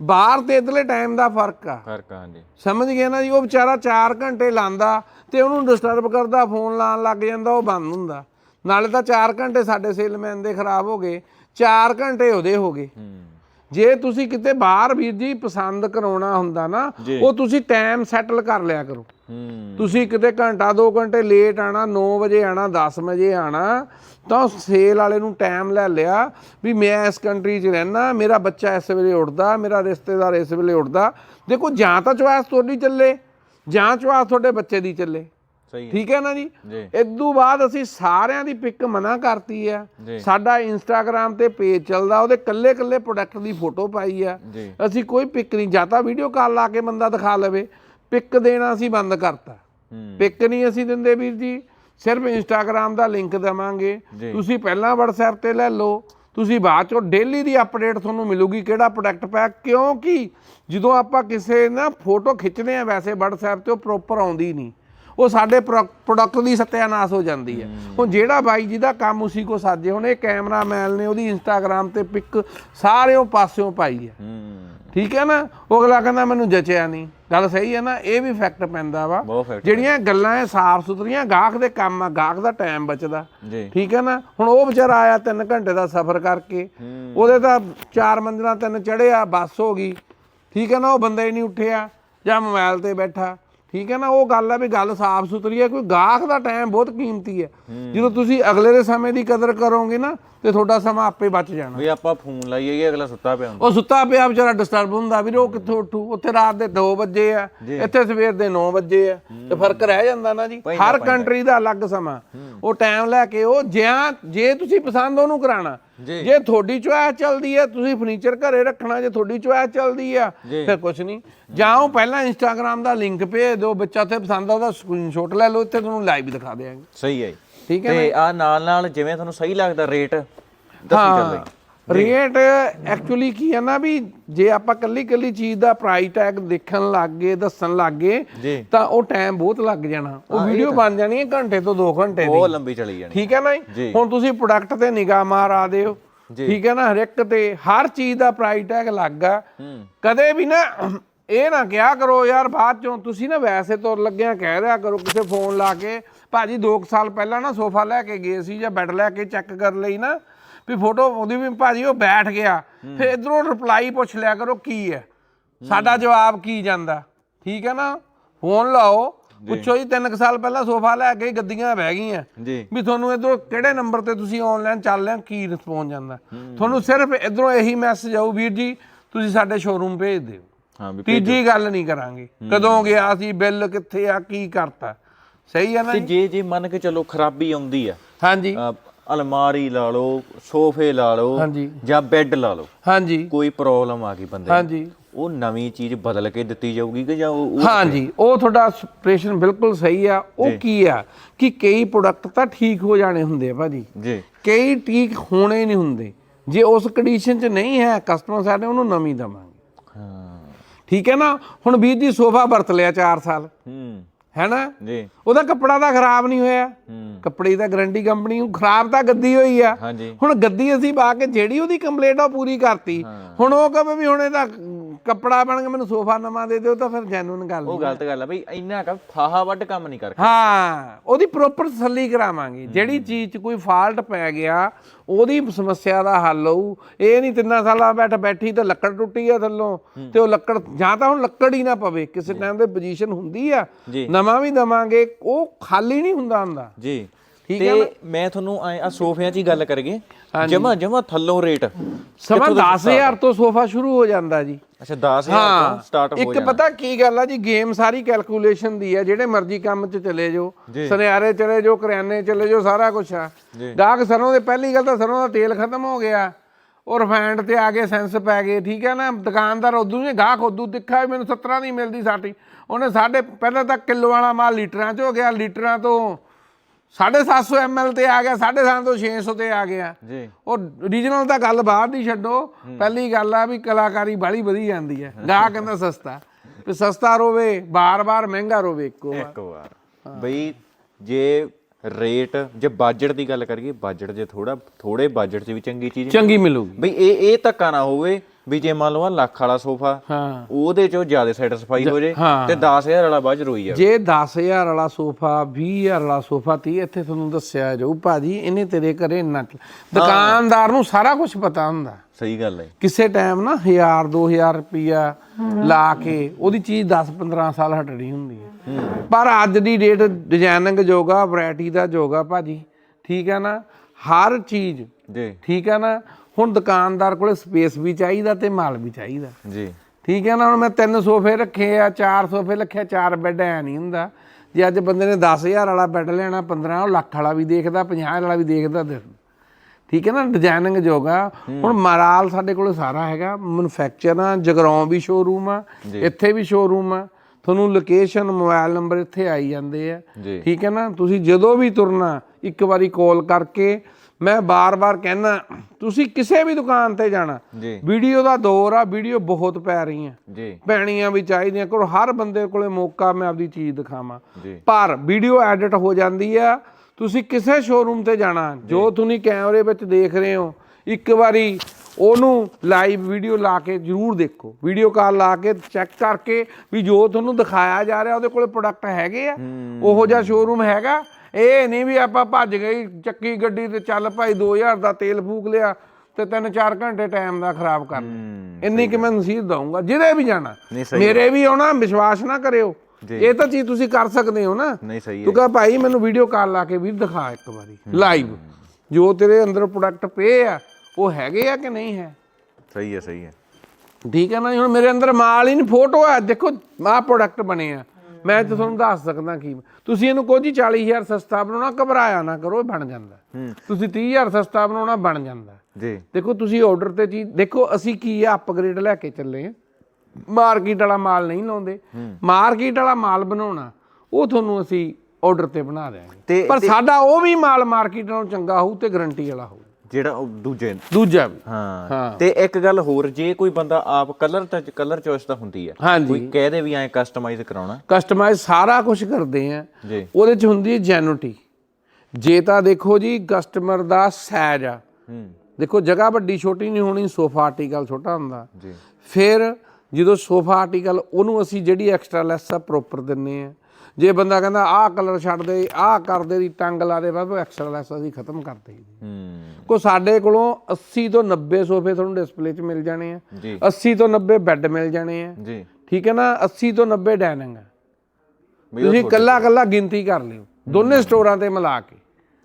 ਬਾਹਰ ਤੇ ਇਧਰਲੇ ਟਾਈਮ ਦਾ ਫ਼ਰਕ ਆ। ਫ਼ਰਕ ਆ ਹਾਂਜੀ। ਸਮਝ ਗਏ ਨਾ ਜੀ? ਉਹ ਵਿਚਾਰਾ 4 ਘੰਟੇ ਲਾਂਦਾ ਤੇ ਉਹਨੂੰ ਡਿਸਟਰਬ ਕਰਦਾ ਫੋਨ ਲਾਣ ਲੱਗ ਜਾਂਦਾ ਉਹ ਬੰਦ ਹੁੰਦਾ। ਨਾਲੇ ਤਾਂ 4 ਘੰਟੇ ਸਾਡੇ ਸੇਲਮੈਨ ਦੇ ਖਰਾਬ ਹੋ ਗਏ 4 ਘੰਟੇ ਉਹਦੇ ਹੋ ਗਏ। ਹੂੰ। ਜੇ ਤੁਸੀਂ ਕਿਤੇ ਬਾਹਰ ਵੀਰ ਜੀ ਪਸੰਦ ਕਰਾਉਣਾ ਹੁੰਦਾ ਨਾ। ਉਹ ਤੁਸੀਂ ਟਾਈਮ ਸੈਟਲ ਕਰ ਲਿਆ ਕਰੋ। ਤੁਸੀਂ ਕਿਤੇ ਘੰਟਾ 2 ਘੰਟੇ ਲੇਟ ਆਣਾ 9 ਵਜੇ ਆਣਾ 10 ਵਜੇ ਆਣਾ ਤਾਂ ਸੇਲ ਵਾਲੇ ਨੂੰ ਟਾਈਮ ਲੈ ਲਿਆ ਵੀ ਮੈਂ ਇਸ ਕੰਟਰੀ 'ਚ ਰਹਿਣਾ ਮੇਰਾ ਬੱਚਾ ਇਸ ਵੇਲੇ ਉੱਠਦਾ ਮੇਰਾ ਰਿਸ਼ਤੇਦਾਰ ਇਸ ਵੇਲੇ ਉੱਠਦਾ। ਦੇਖੋ ਜਾਂ ਤਾਂ ਚੁਆਇਸ ਤੁਹਾਡੀ ਚੱਲੇ ਜਾਂ ਚੁਆਇਸ ਤੁਹਾਡੇ ਬੱਚੇ ਦੀ ਚੱਲੇ। ਠੀਕ ਹੈ ਨਾ ਜੀ? ਇਦੋਂ ਬਾਅਦ ਅਸੀਂ ਸਾਰਿਆਂ ਦੀ ਪਿਕ ਮਨਾ ਕਰਤੀ ਆ। ਸਾਡਾ ਇੰਸਟਾਗ੍ਰam ਤੇ ਪੇਜ ਚੱਲਦਾ ਉਹਦੇ ਕੱਲੇ ਕੱਲੇ ਪ੍ਰੋਡਕਟ ਦੀ ਫੋਟੋ ਪਾਈ ਆ ਅਸੀਂ ਕੋਈ ਪਿਕ ਨਹੀਂ ਜਾਂ ਤਾਂ ਵੀਡੀਓ ਕਾਲ ਲਾ ਕੇ ਬੰਦਾ ਦਿਖਾ ਲਵੇ। ਪਿਕ ਦੇਣਾ ਅਸੀਂ ਬੰਦ ਕਰਤਾ। ਪਿਕ ਨਹੀਂ ਅਸੀਂ ਦਿੰਦੇ ਵੀਰ ਜੀ। ਸਿਰਫ ਇੰਸਟਾਗ੍ਰam ਦਾ ਲਿੰਕ ਦੇਵਾਂਗੇ। ਤੁਸੀਂ ਪਹਿਲਾਂ WhatsApp ਤੇ ਲੈ ਲਓ। ਤੁਸੀਂ ਬਾਅਦ ਚੋਂ ਡੇਲੀ ਦੀ ਅਪਡੇਟ ਤੁਹਾਨੂੰ ਮਿਲੂਗੀ ਕਿਹੜਾ ਪ੍ਰੋਡਕਟ ਪਿਆ। ਕਿਉਂਕਿ ਜਦੋਂ ਆਪਾਂ ਕਿਸੇ ਨਾ ਫੋਟੋ ਖਿੱਚਦੇ ਆ ਵੈਸੇ WhatsApp ਤੇ ਉਹ ਪ੍ਰੋਪਰ ਆਉਂਦੀ ਨਹੀਂ। ਉਹ ਸਾਡੇ ਪ੍ਰੋਡਕਟ ਦੀ ਸਤਿਆਨਾਸ਼ ਹੋ ਜਾਂਦੀ ਹੈ। ਹੁਣ ਜਿਹੜਾ ਬਾਈ ਜੀ ਦਾ ਕੰਮ ਉਸੇ ਕੋ ਸਾਜੇ ਹੁਣ ਇਹ ਕੈਮਰਾਮੈਨ ਨੇ ਉਹਦੀ ਇੰਸਟਾਗ੍ਰam ਤੇ ਪਿਕ ਸਾਰਿਆਂ ਪਾਸਿਓਂ ਪਾਈ ਹੈ। ਠੀਕ ਹੈ ਨਾ? ਉਹ ਅਗਲਾ ਕਹਿੰਦਾ ਮੈਨੂੰ ਜਚਿਆ ਨਹੀਂ ਗੱਲ ਸਹੀ ਹੈ ਨਾ? ਇਹ ਵੀ ਫੈਕਟ ਪੈਂਦਾ ਵਾ। ਜਿਹੜੀਆਂ ਗੱਲਾਂ ਇਹ ਸਾਫ਼ ਸੁਥਰੀਆਂ ਗਾਹਕ ਦੇ ਕੰਮ ਆ ਗਾਹਕ ਦਾ ਟਾਈਮ ਬਚਦਾ। ਠੀਕ ਹੈ ਨਾ? ਹੁਣ ਉਹ ਵਿਚਾਰਾ ਆਇਆ 3 ਘੰਟੇ ਦਾ ਸਫ਼ਰ ਕਰਕੇ। ਉਹਦੇ ਤਾਂ ਚਾਰ ਮੰਜ਼ਲਾਂ ਤਿੰਨ ਚੜਿਆ ਬੱਸ ਹੋ ਗਈ। ਠੀਕ ਹੈ ਨਾ? ਉਹ ਬੰਦਾ ਹੀ ਨਹੀਂ ਉੱਠਿਆ ਜਾਂ ਮੋਬਾਈਲ ਤੇ ਬੈਠਾ। ਠੀਕ ਹੈ ਨਾ ਉਹ ਗੱਲ ਹੈ ਵੀ ਗੱਲ ਸਾਫ਼ ਸੁਥਰੀ ਹੈ ਕੋਈ ਗਾਹਕ ਦਾ ਟਾਈਮ ਬਹੁਤ ਕੀਮਤੀ ਹੈ। ਜਦੋਂ ਤੁਸੀਂ ਅਗਲੇ ਦੇ ਸਮੇਂ ਦੀ ਕਦਰ ਕਰੋਗੇ ਨਾ ਤੇ ਤੁਹਾਡਾ ਸਮਾਂ ਆਪੇ ਬਚ ਜਾਣਾ। ਵੀ ਆਪਾਂ ਫੋਨ ਲਾਈਏ ਅਗਲਾ ਸੁੱਤਾ ਪਿਆ ਹੁੰਦਾ। ਉਹ ਸੁੱਤਾ ਪਿਆ ਵਿਚਾਰਾ ਡਿਸਟਰਬ ਹੁੰਦਾ ਵੀਰ ਉਹ ਕਿੱਥੋਂ ਉੱਠੂ? ਉੱਥੇ ਰਾਤ ਦੇ 2 ਵਜੇ ਆ ਇੱਥੇ ਸਵੇਰ ਦੇ 9 ਵਜੇ ਆ ਤੇ ਫ਼ਰਕ ਰਹਿ ਜਾਂਦਾ ਨਾ ਜੀ। ਹਰ ਕੰਟਰੀ ਦਾ ਅਲੱਗ ਸਮਾਂ। ਉਹ ਟਾਈਮ ਲੈ ਕੇ ਉਹ ਜਿਆਂ ਜੇ ਤੁਸੀਂ ਪਸੰਦ ਉਹਨੂੰ ਕਰਾਣਾ ਜੀ। ਤੁਹਾਡੀ ਚੁਆਇਸ ਚੱਲਦੀ ਹੈ ਤੁਸੀਂ ਫਰਨੀਚਰ ਘਰੇ ਰੱਖਣਾ ਜੇ ਤੁਹਾਡੀ ਚੁਆਇਸ ਚੱਲਦੀ ਆ ਫਿਰ ਕੁਝ ਨਹੀਂ ਜਾਂ ਉਹ ਪਹਿਲਾਂ ਇੰਸਟਾਗ੍ਰam ਦਾ ਲਿੰਕ ਭੇਜ ਦਿਓ ਬੱਚਾ ਤੇ ਪਸੰਦ ਆ ਉਹਦਾ ਸਕਰੀਨਸ਼ਾਟ ਲੈ ਲਓ ਇੱਥੇ ਤੁਹਾਨੂੰ ਲਾਈਵ ਦਿਖਾ ਦੇਵਾਂਗੇ ਸਹੀ ਹੈ। ਠੀਕ ਹੈ ਤੇ ਆ ਨਾਲ ਨਾਲ ਜਿਵੇਂ ਤੁਹਾਨੂੰ ਸਹੀ ਲੱਗਦਾ ਰੇਟ ਦੱਸੀ ਚੱਲੋ। ਰੇਟ ਐਕਚੁਅਲੀ ਕੀ ਹੈ ਨਾ ਵੀ ਜੇ ਆਪਾਂ ਕੱਲੀ ਕੱਲੀ ਚੀਜ਼ ਦਾ ਪ੍ਰਾਈਸ ਟੈਗ ਦੇਖਣ ਲੱਗ ਗਏ ਦੱਸਣ ਲੱਗ ਗਏ ਤਾਂ ਉਹ ਟਾਈਮ ਬਹੁਤ ਲੱਗ ਜਾਣਾ। ਉਹ ਵੀਡੀਓ ਬਣ ਜਾਣੀ ਹੈ ਘੰਟੇ ਤੋਂ 2 ਘੰਟੇ ਦੀ। ਬਹੁਤ ਲੰਬੀ ਚਲੀ ਜਾਣੀ। ਠੀਕ ਹੈ ਨਾ। ਹੁਣ ਤੁਸੀਂ ਪ੍ਰੋਡਕਟ ਤੇ ਨਿਗਾਹ ਮਾਰਾ ਦਿਓ। ਠੀਕ ਹੈ ਨਾ? ਹਰ ਇੱਕ ਤੇ ਹਰ ਚੀਜ਼ ਦਾ ਪ੍ਰਾਈਸ ਟੈਗ ਲੱਗ ਆ। ਕਦੇ ਵੀ ਨਾ ਇਹ ਨਾ ਕਿਹਾ ਕਰੋ ਯਾਰ ਬਾਅਦ ਚੋਂ ਤੁਸੀਂ ਨਾ ਵੈਸੇ ਤੁਰ ਲੱਗਿਆ ਕਹਿ ਦਿਆ ਕਰੋ ਕਿਸੇ ਫੋਨ ਲਾ ਕੇ। ਭਾਜੀ 2 ਸਾਲ ਪਹਿਲਾਂ ਨਾ ਸੋਫਾ ਲੈ ਕੇ ਗਏ ਸੀ ਜਾਂ ਬੈੱਡ ਲੈ ਕੇ ਚੈੱਕ ਕਰ ਲਈ ਨਾ। ਵੀ ਫੋਟੋ ਉਹਦੀ ਵੀ ਭਾਜੀ ਉਹ ਬੈਠ ਗਿਆ। ਫਿਰ ਇਧਰੋਂ ਰਿਪਲਾਈ ਪੁੱਛ ਲਿਆ ਕਰੋ ਕੀ ਹੈ? ਸਾਡਾ ਜਵਾਬ ਕੀ ਜਾਂਦਾ? ਠੀਕ ਹੈ ਨਾ? ਫੋਨ ਲਾਓ। ਪੁੱਛੋ ਜੀ 3 ਸਾਲ ਪਹਿਲਾਂ ਸੋਫਾ ਲੈ ਕੇ ਗੱਦੀਆਂ ਬਹਿ ਗਈਆਂ। ਜੀ। ਵੀ ਤੁਹਾਨੂੰ ਇਧਰੋਂ ਕਿਹੜੇ ਨੰਬਰ ਤੇ ਤੁਸੀਂ ਆਨਲਾਈਨ ਚੱਲ ਰਹੇ ਹੋ ਕੀ ਰਿਸਪੌਂਸ ਜਾਂਦਾ? ਤੁਹਾਨੂੰ ਸਿਰਫ ਇਧਰੋਂ ਇਹੀ ਮੈਸੇਜ ਆਊ ਵੀਰ ਜੀ ਤੁਸੀਂ ਸਾਡੇ ਸ਼ੋਰੂਮ ਭੇਜ ਦਿਓ। ਹਾਂ ਵੀ ਤੀਜੀ ਗੱਲ ਨਹੀਂ ਕਰਾਂਗੇ। ਕਦੋਂ ਗਿਆ ਸੀ ਬਿੱਲ ਕਿੱਥੇ ਆ ਕੀ ਕਰਤਾ? ਸਹੀ ਹੈ ਨਾ ਤੇ ਜੀ? ਜੇ ਜੇ ਮੰਨ ਕੇ ਚਲੋ ਖਰਾਬੀ ਆਉਂਦੀ ਆ ਹਾਂਜੀ। ਅਲਮਾਰੀ ਲਾ ਲਓ ਸੋਫੇ ਲਾ ਲਓ ਹਾਂਜੀ। ਜਾਂ ਬੈੱਡ ਲਾ ਲਓ। ਹਾਂਜੀ। ਕੋਈ ਪ੍ਰੋਬਲਮ ਆ ਗਈ ਬੰਦੇ ਨੂੰ। ਹਾਂਜੀ। ਉਹ ਨਵੀਂ ਚੀਜ਼ ਬਦਲ ਕੇ ਦਿੱਤੀ ਜਾਊਗੀ ਕਿ ਜਾਂ ਉਹ ਹਾਂਜੀ। ਉਹ ਤੁਹਾਡਾ ਪ੍ਰੇਸ਼ਨ ਬਿਲਕੁਲ ਸਹੀ ਆ। ਉਹ ਕੀ ਆ? ਕਿ ਕਈ ਪ੍ਰੋਡਕਟ ਤਾਂ ਠੀਕ ਹੋ ਜਾਣੇ ਹੁੰਦੇ ਆ ਭਾਜੀ। ਜੀ। ਕਈ ਠੀਕ ਹੋਣੇ ਨਹੀਂ ਹੁੰਦੇ। ਜੇ ਉਸ ਕੰਡੀਸ਼ਨ 'ਚ ਨਹੀਂ ਹੈ ਕਸਟਮਰ ਸਾਡੇ ਉਹਨੂੰ ਨਵੀਂ ਦਵਾਂਗੇ। ਹਾਂ। ਠੀਕ ਹੈ ਨਾ? ਹੁਣ ਵੀਰ ਜੀ ਸੋਫਾ ਵਰਤ ਲਿਆ 4 ਸਾਲ। ਹੂੰ। ਹੈ ਨਾ ਜੀ। ਉਹਦਾ ਕੱਪੜਾ ਤਾਂ ਖਰਾਬ ਨਹੀਂ ਹੋਇਆ। ਕੱਪੜੇ ਦੀ ਤਾਂ ਗਾਰੰਟੀ ਕੰਪਨੀ ਨੂੰ ਖਰਾਬ ਤਾਂ ਗੱਦੀ ਹੋਈ ਆ। ਹੁਣ ਗੱਦੀ ਅਸੀਂ ਪਾ ਕੇ ਜਿਹੜੀ ਉਹਦੀ ਕੰਪਲੇਂਟ ਆ ਪੂਰੀ ਕਰਤੀ। ਹੁਣ ਉਹ ਕਹੇ ਵੀ ਹੁਣ ਇਹਦਾ ਕੱਪੜਾ ਬਣ ਕੇ ਮੈਨੂੰ ਸੋਫਾ ਨਵਾਂ ਦੇ ਦਿਓ ਤਾਂ ਫਿਰ ਜੈਨੂਨ ਗੱਲ ਉਹ ਗਲਤ ਗੱਲ ਆ ਬਈ ਇੰਨਾ ਕਾ ਫਾਹਾ ਵੱਡ ਕੰਮ ਨਹੀਂ ਕਰਕੇ। ਹਾਂ ਉਹਦੀ ਪ੍ਰੋਪਰ ਤਸੱਲੀ ਕਰਾਵਾਂਗੇ। ਜਿਹੜੀ ਚੀਜ਼ 'ਚ ਕੋਈ ਫਾਲਟ ਪੈ ਗਿਆ ਉਹਦੀ ਸਮੱਸਿਆ ਦਾ ਹੱਲ ਹੋਊ। ਇਹ ਨਹੀਂ ਤਿੰਨਾਂ ਸਾਲਾਂ ਬੈਠ ਬੈਠੀ ਤੇ ਲੱਕੜ ਟੁੱਟੀ ਆ ਥੱਲੋਂ। ਤੇ ਉਹ ਲੱਕੜ ਜਾਂ ਤਾਂ ਹੁਣ ਲੱਕੜ ਹੀ ਨਾ ਪਵੇ। ਕਿਸੇ ਟਾਈਮ ਤੇ ਪੋਜੀਸ਼ਨ ਹੁੰਦੀ ਆ। ਨਵਾਂ ਵੀ ਦਵਾਂਗੇ ਉਹ ਖਾਲੀ ਨਹੀਂ ਹੁੰਦਾ ਹੁੰਦਾ। ਜੀ। ਠੀਕ ਤੇ ਮੈਂ ਤੁਹਾਨੂੰ ਆ ਸੋਫਿਆਂ 'ਚ ਹੀ ਗੱਲ ਕਰਗੇ ਜਮਾ ਜਮਾ ਥੱਲੋਂ ਰੇਟ ਸਮਾਂ 10000 ਤੋਂ ਸੋਫਾ ਸ਼ੁਰੂ ਹੋ ਜਾਂਦਾ ਜੀ। ਅੱਛਾ 10000 ਤੋਂ ਸਟਾਰਟ ਹੋ ਇੱਕ ਜਾਣਾ। ਪਤਾ ਕੀ ਗੱਲ ਆ ਜੀ ਗੇਮ ਸਾਰੀ ਕੈਲਕੂਲੇਸ਼ਨ ਦੀ ਆ ਜਿਹੜੇ ਮਰਜ਼ੀ ਕੰਮ 'ਚ ਚਲੇ ਜਾਓ। ਸੁਨਿਆਰੇ ਚਲੇ ਜਾਓ ਕਰਿਆਨੇ ਚਲੇ ਜਾਓ ਸਾਰਾ ਕੁਝ ਆ। ਗਾਹਕ ਸਰੋਂ ਦੇ ਪਹਿਲੀ ਗੱਲ ਤਾਂ ਸਰੋਂ ਦਾ ਤੇਲ ਖਤਮ ਹੋ ਗਿਆ। ਉਹ ਰਿਫਾਈਨਡ ਤੇ ਆ ਗਏ ਸੈਂਸ ਪੈ ਗਏ ਠੀਕ ਹੈ ਨਾ? ਦੁਕਾਨਦਾਰ ਉਦੋਂ ਹੀ ਗਾਹਕ ਉਦੋਂ ਵੀ ਮੈਨੂੰ 17 ਦੀ ਮਿਲਦੀ ਸਾਡੀ। ਉਹਨੇ ਸਾਡੇ ਪਹਿਲਾਂ ਤਾਂ ਕਿਲੋ ਵਾਲਾ ਮਾਲ ਲੀਟਰਾਂ 'ਚ ਹੋ ਗਿਆ ਲੀਟਰਾਂ ਤੋਂ 750 ml ਤੇ ਆ ਗਿਆ 750 ਤੋਂ 600 ਤੇ ਆ ਗਿਆ। ਜੀ। ਉਹ ਰੀਜਨਲ ਤਾਂ ਗੱਲ ਬਾਹਰ ਦੀ ਛੱਡੋ। ਪਹਿਲੀ ਗੱਲ ਆ ਵੀ ਕਲਾਕਾਰੀ ਬਾਲੀ ਵਧੀ ਜਾਂਦੀ ਹੈ। ਗਾਹ ਕਹਿੰਦਾ ਸਸਤਾ। ਵੀ ਸਸਤਾ ਰੋਵੇ ਬਾਰ-ਬਾਰ ਮਹਿੰਗਾ ਰੋਵੇ ਇੱਕੋ ਵਾਰ। ਇੱਕ ਵਾਰ। ਬਈ ਜੇ ਰੇਟ ਜੇ ਬਜਟ ਦੀ ਗੱਲ ਕਰੀਏ ਬਜਟ ਜੇ ਥੋੜਾ ਥੋੜੇ ਬਜਟ 'ਚ ਵੀ ਚੰਗੀ ਚੀਜ਼ ਚੰਗੀ ਮਿਲੂਗੀ। ਬਈ ਇਹ ਇਹ ਧੱਕਾ ਨਾ ਹੋਵੇ ਵੀ ਜੇ ਮੰਨ ਲਓ ਆਹ ਲੱਖ ਵਾਲਾ ਸੋਫਾ ਹਾਂ। ਉਹਦੇ 'ਚੋਂ ਜ਼ਿਆਦਾ ਸੈਟੀਸਫਾਈ ਹੋ ਜੇ ਹਾਂ। ਤੇ 10000 ਵਾਲਾ ਬਾਅਦ 'ਚ ਰੋਈ ਜਾਵੇ। ਜੇ 10000 ਵਾਲਾ ਸੋਫਾ 20000 ਵਾਲਾ ਸੋਫਾ ਤੀ ਇੱਥੇ ਤੁਹਾਨੂੰ ਦੱਸਿਆ ਜਾਊ ਭਾਜੀ ਇਹਨੇ ਤੇਰੇ ਘਰੇ ਇੰਨਾ ਕੁ- ਦੁਕਾਨਦਾਰ ਨੂੰ ਸਾਰਾ ਕੁਝ ਪਤਾ ਹੁੰਦਾ। ਸਹੀ ਗੱਲ ਹੈ। ਕਿਸੇ ਟਾਈਮ ਨਾ 1000 2000 ਰੁਪਿਆ ਲਾ ਕੇ ਉਹਦੀ ਚੀਜ਼ 10 15 ਸਾਲ ਹਟਣੀ ਹੁੰਦੀ ਹੈ। ਪਰ ਅੱਜ ਦੀ ਡੇਟ ਡਿਜ਼ਾਈਨਿੰਗ ਜੋਗਾ ਵੈਰਾਈਟੀ ਦਾ ਜੋਗਾ ਭਾਜੀ ਠੀਕ ਹੈ ਨਾ? ਹਰ ਚੀਜ਼ ਜੀ। ਠੀਕ ਹੈ ਨਾ? ਹੁਣ ਦੁਕਾਨਦਾਰ ਕੋਲੇ ਸਪੇਸ ਵੀ ਚਾਹੀਦਾ ਤੇ ਮਾਲ ਵੀ ਚਾਹੀਦਾ। ਜੀ। ਠੀਕ ਹੈ ਨਾ ਹੁਣ ਮੈਂ ਤਿੰਨ ਸੋਫੇ ਰੱਖੇ ਆ ਚਾਰ ਸੋਫੇ ਰੱਖਿਆ ਚਾਰ ਬੈੱਡ ਐ ਨਹੀਂ ਹੁੰਦਾ। ਜੇ ਅੱਜ ਬੰਦੇ ਨੇ 10000 ਵਾਲਾ ਬੈੱਡ ਲੈਣਾ 15 ਉਹ ਲੱਖ ਵਾਲਾ ਵੀ ਦੇਖਦਾ 50 ਵਾਲਾ ਵੀ ਦੇਖਦਾ ਠੀਕ ਹੈ ਨਾ ਡਿਜ਼ਾਈਨਿੰਗ ਜੋਗਾ ਹੁਣ ਮਾਰਾਲ ਸਾਡੇ ਕੋਲ ਸਾਰਾ ਹੈਗਾ ਮੈਨੂਫੈਕਚਰ ਆ ਜਗਰਾਉਂ ਵੀ ਸ਼ੋਰੂਮ ਆ ਇੱਥੇ ਵੀ ਸ਼ੋਰੂਮ ਆ। ਤੁਹਾਨੂੰ ਲੋਕੇਸ਼ਨ ਮੋਬਾਈਲ ਨੰਬਰ ਇੱਥੇ ਆਈ ਜਾਂਦੇ ਆ। ਠੀਕ ਹੈ ਨਾ ਤੁਸੀਂ ਜਦੋਂ ਵੀ ਤੁਰਨਾ ਇੱਕ ਵਾਰੀ ਕਾਲ ਕਰਕੇ ਮੈਂ ਬਾਰ-ਬਾਰ ਕਹਿਣਾ ਤੁਸੀਂ ਕਿਸੇ ਵੀ ਦੁਕਾਨ ਤੇ ਜਾਣਾ ਵੀਡੀਓ ਦਾ ਦੌਰ ਆ ਵੀਡੀਓ ਬਹੁਤ ਪੈ ਰਹੀਆਂ। ਜੀ। ਪੈਣੀਆਂ ਵੀ ਚਾਹੀਦੀਆਂ ਕੋਲ ਹਰ ਬੰਦੇ ਕੋਲੇ ਮੌਕਾ ਮੈਂ ਆਪਦੀ ਚੀਜ਼ ਦਿਖਾਵਾਂ। ਪਰ ਵੀਡੀਓ ਐਡਿਟ ਹੋ ਜਾਂਦੀ ਆ ਤੁਸੀਂ ਕਿਸੇ ਸ਼ੋਰੂਮ ਤੇ ਜਾਣਾ ਜੋ। ਤੁਸੀਂ ਕੈਮਰੇ ਵਿੱਚ ਦੇਖ ਰਹੇ ਹੋ ਇੱਕ ਵਾਰੀ ਉਹਨੂੰ ਲਾਈਵ ਵੀਡੀਓ ਲਾ ਕੇ ਜਰੂਰ ਦੇਖੋ। ਵੀਡੀਓ ਕਾਲ ਲਾ ਕੇ ਚੈੱਕ ਕਰਕੇ ਵੀ ਜੋ ਤੁਹਾਨੂੰ ਦਿਖਾਇਆ ਜਾ ਰਿਹਾ ਉਹਦੇ ਕੋਲੇ ਪ੍ਰੋਡਕਟ ਹੈਗੇ ਆ ਉਹੋ ਜਿਹਾ ਸ਼ੋਰੂਮ ਹੈਗਾ ਇਹ ਨਹੀਂ ਵੀ ਆਪਾਂ ਭੱਜ ਗਏ ਚੱਕੀ ਗੱਡੀ ਤੇ ਚੱਲ ਭਾਈ 2000 ਦਾ ਤੇਲ ਫੂਕ ਲਿਆ ਤੇ 3-4 ਘੰਟੇ ਟਾਈਮ ਦਾ ਖਰਾਬ ਕਰ। ਇੰਨੀ ਕਿ ਮੈਂ ਨਸੀਹਤ ਦਊਂਗਾ ਜਿਹਦੇ ਵੀ ਜਾਣਾ। ਮੇਰੇ ਵੀ ਆਉਣਾ ਵਿਸ਼ਵਾਸ ਨਾ ਕਰਿਓ। ਇਹ ਤਾਂ ਚੀਜ਼ ਤੁਸੀਂ ਕਰ ਸਕਦੇ ਹੋ ਨਾ। ਨਹੀਂ ਸਹੀ ਹੈ। ਤੂੰ ਕਹ ਭਾਈ ਮੈਨੂੰ ਵੀਡੀਓ ਕਾਲ ਲਾ ਕੇ ਵੀ ਦਿਖਾ ਇੱਕ ਵਾਰੀ ਲਾਈਵ ਜੋ ਤੇਰੇ ਅੰਦਰ ਪ੍ਰੋਡਕਟ ਪਏ ਆ ਉਹ ਹੈਗੇ ਆ ਕਿ ਨਹੀਂ ਹੈ? ਸਹੀ ਹੈ ਸਹੀ ਹੈ। ਠੀਕ ਹੈ ਨਾ? ਹੁਣ ਮੇਰੇ ਅੰਦਰ ਮਾਲ ਹੀ ਨਹੀਂ ਫੋਟੋ ਆ। ਦੇਖੋ ਆਹ ਪ੍ਰੋਡਕਟ ਬਣੇ ਆ। ਮੈਂ ਤਾਂ ਤੁਹਾਨੂੰ ਦੱਸ ਸਕਦਾ ਕੀ ਤੁਸੀਂ ਇਹਨੂੰ ਹੀ 40000 ਸਸਤਾ ਬਣਾਉਣਾ ਘਬਰਾਇਆ ਨਾ ਕਰੋ ਇਹ ਬਣ ਜਾਂਦਾ। ਤੁਸੀਂ 30000 ਸਸਤਾ ਬਣਾਉਣਾ ਬਣ ਜਾਂਦਾ। ਜੀ। ਦੇਖੋ ਤੁਸੀਂ ਆਰਡਰ ਤੇ ਚੀਜ਼ ਦੇਖੋ ਅਸੀਂ ਕੀ ਆ ਅਪਗ੍ਰੇਡ ਲੈ ਕੇ ਚੱਲੇ ਆ। ਮਾਰਕੀਟ ਵਾਲਾ ਮਾਲ ਨਹੀਂ ਲਾਉਂਦੇ। ਮਾਰਕੀਟ ਵਾਲਾ ਮਾਲ ਬਣਾਉਣਾ ਉਹ ਤੁਹਾਨੂੰ ਅਸੀਂ ਆਰਡਰ ਤੇ ਬਣਾ ਦਿਆਂਗੇ। ਪਰ ਸਾਡਾ ਉਹ ਵੀ ਮਾਲ ਮਾਰਕੀਟ ਨਾਲੋਂ ਚੰਗਾ ਹੋਊ ਤੇ ਗਾਰੰਟੀ ਵਾਲਾ ਹੋਊ। ਜਿਹੜਾ ਉਹ ਦੂਜੇ ਦੂਜਾ ਵੀ। ਹਾਂ। ਹਾਂ। ਤੇ ਇੱਕ ਗੱਲ ਹੋਰ ਜੇ ਕੋਈ ਬੰਦਾ ਆਪ ਕਲਰ ਤਾਂ ਕਲਰ ਚੋਇਸ ਤਾਂ ਹੁੰਦੀ ਹੈ ਹਾਂਜੀ। ਕੋਈ ਕਹਿ ਦੇ ਵੀ ਐ ਕਸਟਮਾਈਜ਼ ਕਰਾਉਣਾ। ਕਸਟਮਾਈਜ਼ ਸਾਰਾ ਕੁਝ ਕਰਦੇ ਆ। ਜੀ। ਉਹਦੇ ਚ ਹੁੰਦੀ ਹੈ ਜੈਨੂਟੀ ਜੇ ਤਾਂ ਦੇਖੋ ਜੀ ਕਸਟਮਰ ਦਾ ਸਾਈਜ਼ ਆ। ਹੂੰ। ਦੇਖੋ ਜਗ੍ਹਾ ਵੱਡੀ ਛੋਟੀ ਨਹੀਂ ਹੋਣੀ ਸੋਫਾ ਆਰਟੀਕਲ ਛੋਟਾ ਹੁੰਦਾ। ਜੀ। ਫਿਰ ਜਦੋਂ ਸੋਫਾ ਆਰਟੀਕਲ ਉਹਨੂੰ ਅਸੀਂ ਜਿਹੜੀ ਐਕਸਟਰਾ ਲੈਸ ਆ ਪ੍ਰੋਪਰ ਦਿੰਨੇ ਆ। ਜੇ ਬੰਦਾ ਕਹਿੰਦਾ ਆਹ ਕਲਰ ਛੱਡ ਦੇ ਆਹ ਕਰ ਦੇ ਦੀ ਟੰਗ ਲਾ ਦੇ ਉਹ ਐਕਸਟਰਾ ਲੈਸ ਅਸੀਂ ਖਤਮ ਕਰ ਦੇਈਦੀ ਹੂੰ। ਕੋ ਸਾਡੇ ਕੋਲੋਂ 80 ਤੋਂ 90 ਸੋਫੇ ਤੁਹਾਨੂੰ ਡਿਸਪਲੇ 'ਚ ਮਿਲ ਜਾਣੇ ਆ। ਜੀ। 80 ਤੋਂ 90 ਬੈੱਡ ਮਿਲ ਜਾਣੇ ਆ। ਜੀ। ਠੀਕ ਹੈ ਨਾ? 80 ਤੋਂ 90 ਡਾਈਨਿੰਗ ਆ। ਤੁਸੀਂ ਕੱਲਾ ਕੱਲਾ। ਗਿਣਤੀ ਕਰ ਲਿਓ। ਦੋਨੇ ਸਟੋਰਾਂ ਤੇ ਮਿਲਾ ਕੇ।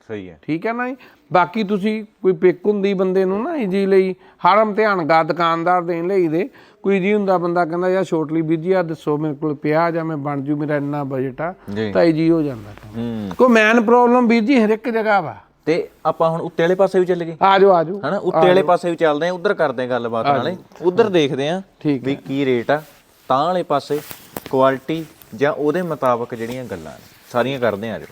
ਸਹੀ ਹੈ। ਠੀਕ ਹੈ ਨਾ ਜੀ? ਬਾਕੀ ਤੁਸੀਂ ਕੋਈ ਪਿਕ ਹੁੰਦੀ ਬੰਦੇ ਨੂੰ ਨਾ ਜੀ ਲਈ ਹਰ ਇਮਤਿਹਾਨ ਗਾ ਦੁਕਾਨਦਾਰ ਦੇਣ ਲਈ ਦੇ ਕੋਈ ਜੀ ਹੁੰਦਾ ਬੰਦਾ ਕਹਿੰਦਾ ਯਾਰ ਛੋਟਲੀ ਬੀਜੀ ਆ ਦੱਸੋ ਮੇਰੇ ਕੋਲ ਪਿਆ ਜਾਂ ਮੈਂ ਬਣ ਜੂ ਮੇਰਾ ਇੰਨਾ ਬਜਟ ਆ। ਤਾਂ ਇਹ ਜੀ ਹੋ ਜਾਂਦਾ ਕੋ ਮੈਨ ਪ੍ਰੋਬਲਮ ਵੀਰ ਜੀ ਹਰ ਇੱਕ ਜਗ੍ਹਾ ਵਾ। ਤੇ ਆਪਾਂ ਹੁਣ ਉੱਤੇ ਵਾਲੇ ਪਾਸੇ ਵੀ ਚੱਲ ਗਏ। ਆ ਜਾਓ ਆ ਜਾਓ। ਹਨਾ? ਉੱਤੇ ਵਾਲੇ ਪਾਸੇ ਵੀ ਚੱਲਦੇ ਆ ਉਧਰ ਕਰਦੇ ਆ ਗੱਲਬਾਤ ਨਾਲੇ। ਉਧਰ ਦੇਖਦੇ ਆ ਵੀ ਕੀ ਰੇਟ ਆ। ਤਾਂ ਵਾਲੇ ਪਾਸੇ ਕੁਆਲਿਟੀ ਜਾਂ ਉਹਦੇ ਮੁਤਾਬਕ ਜਿਹੜੀਆਂ ਗੱਲਾਂ ਨੇ। ਸਾਰੀਆਂ ਕਰਦੇ ਆ ਜੋ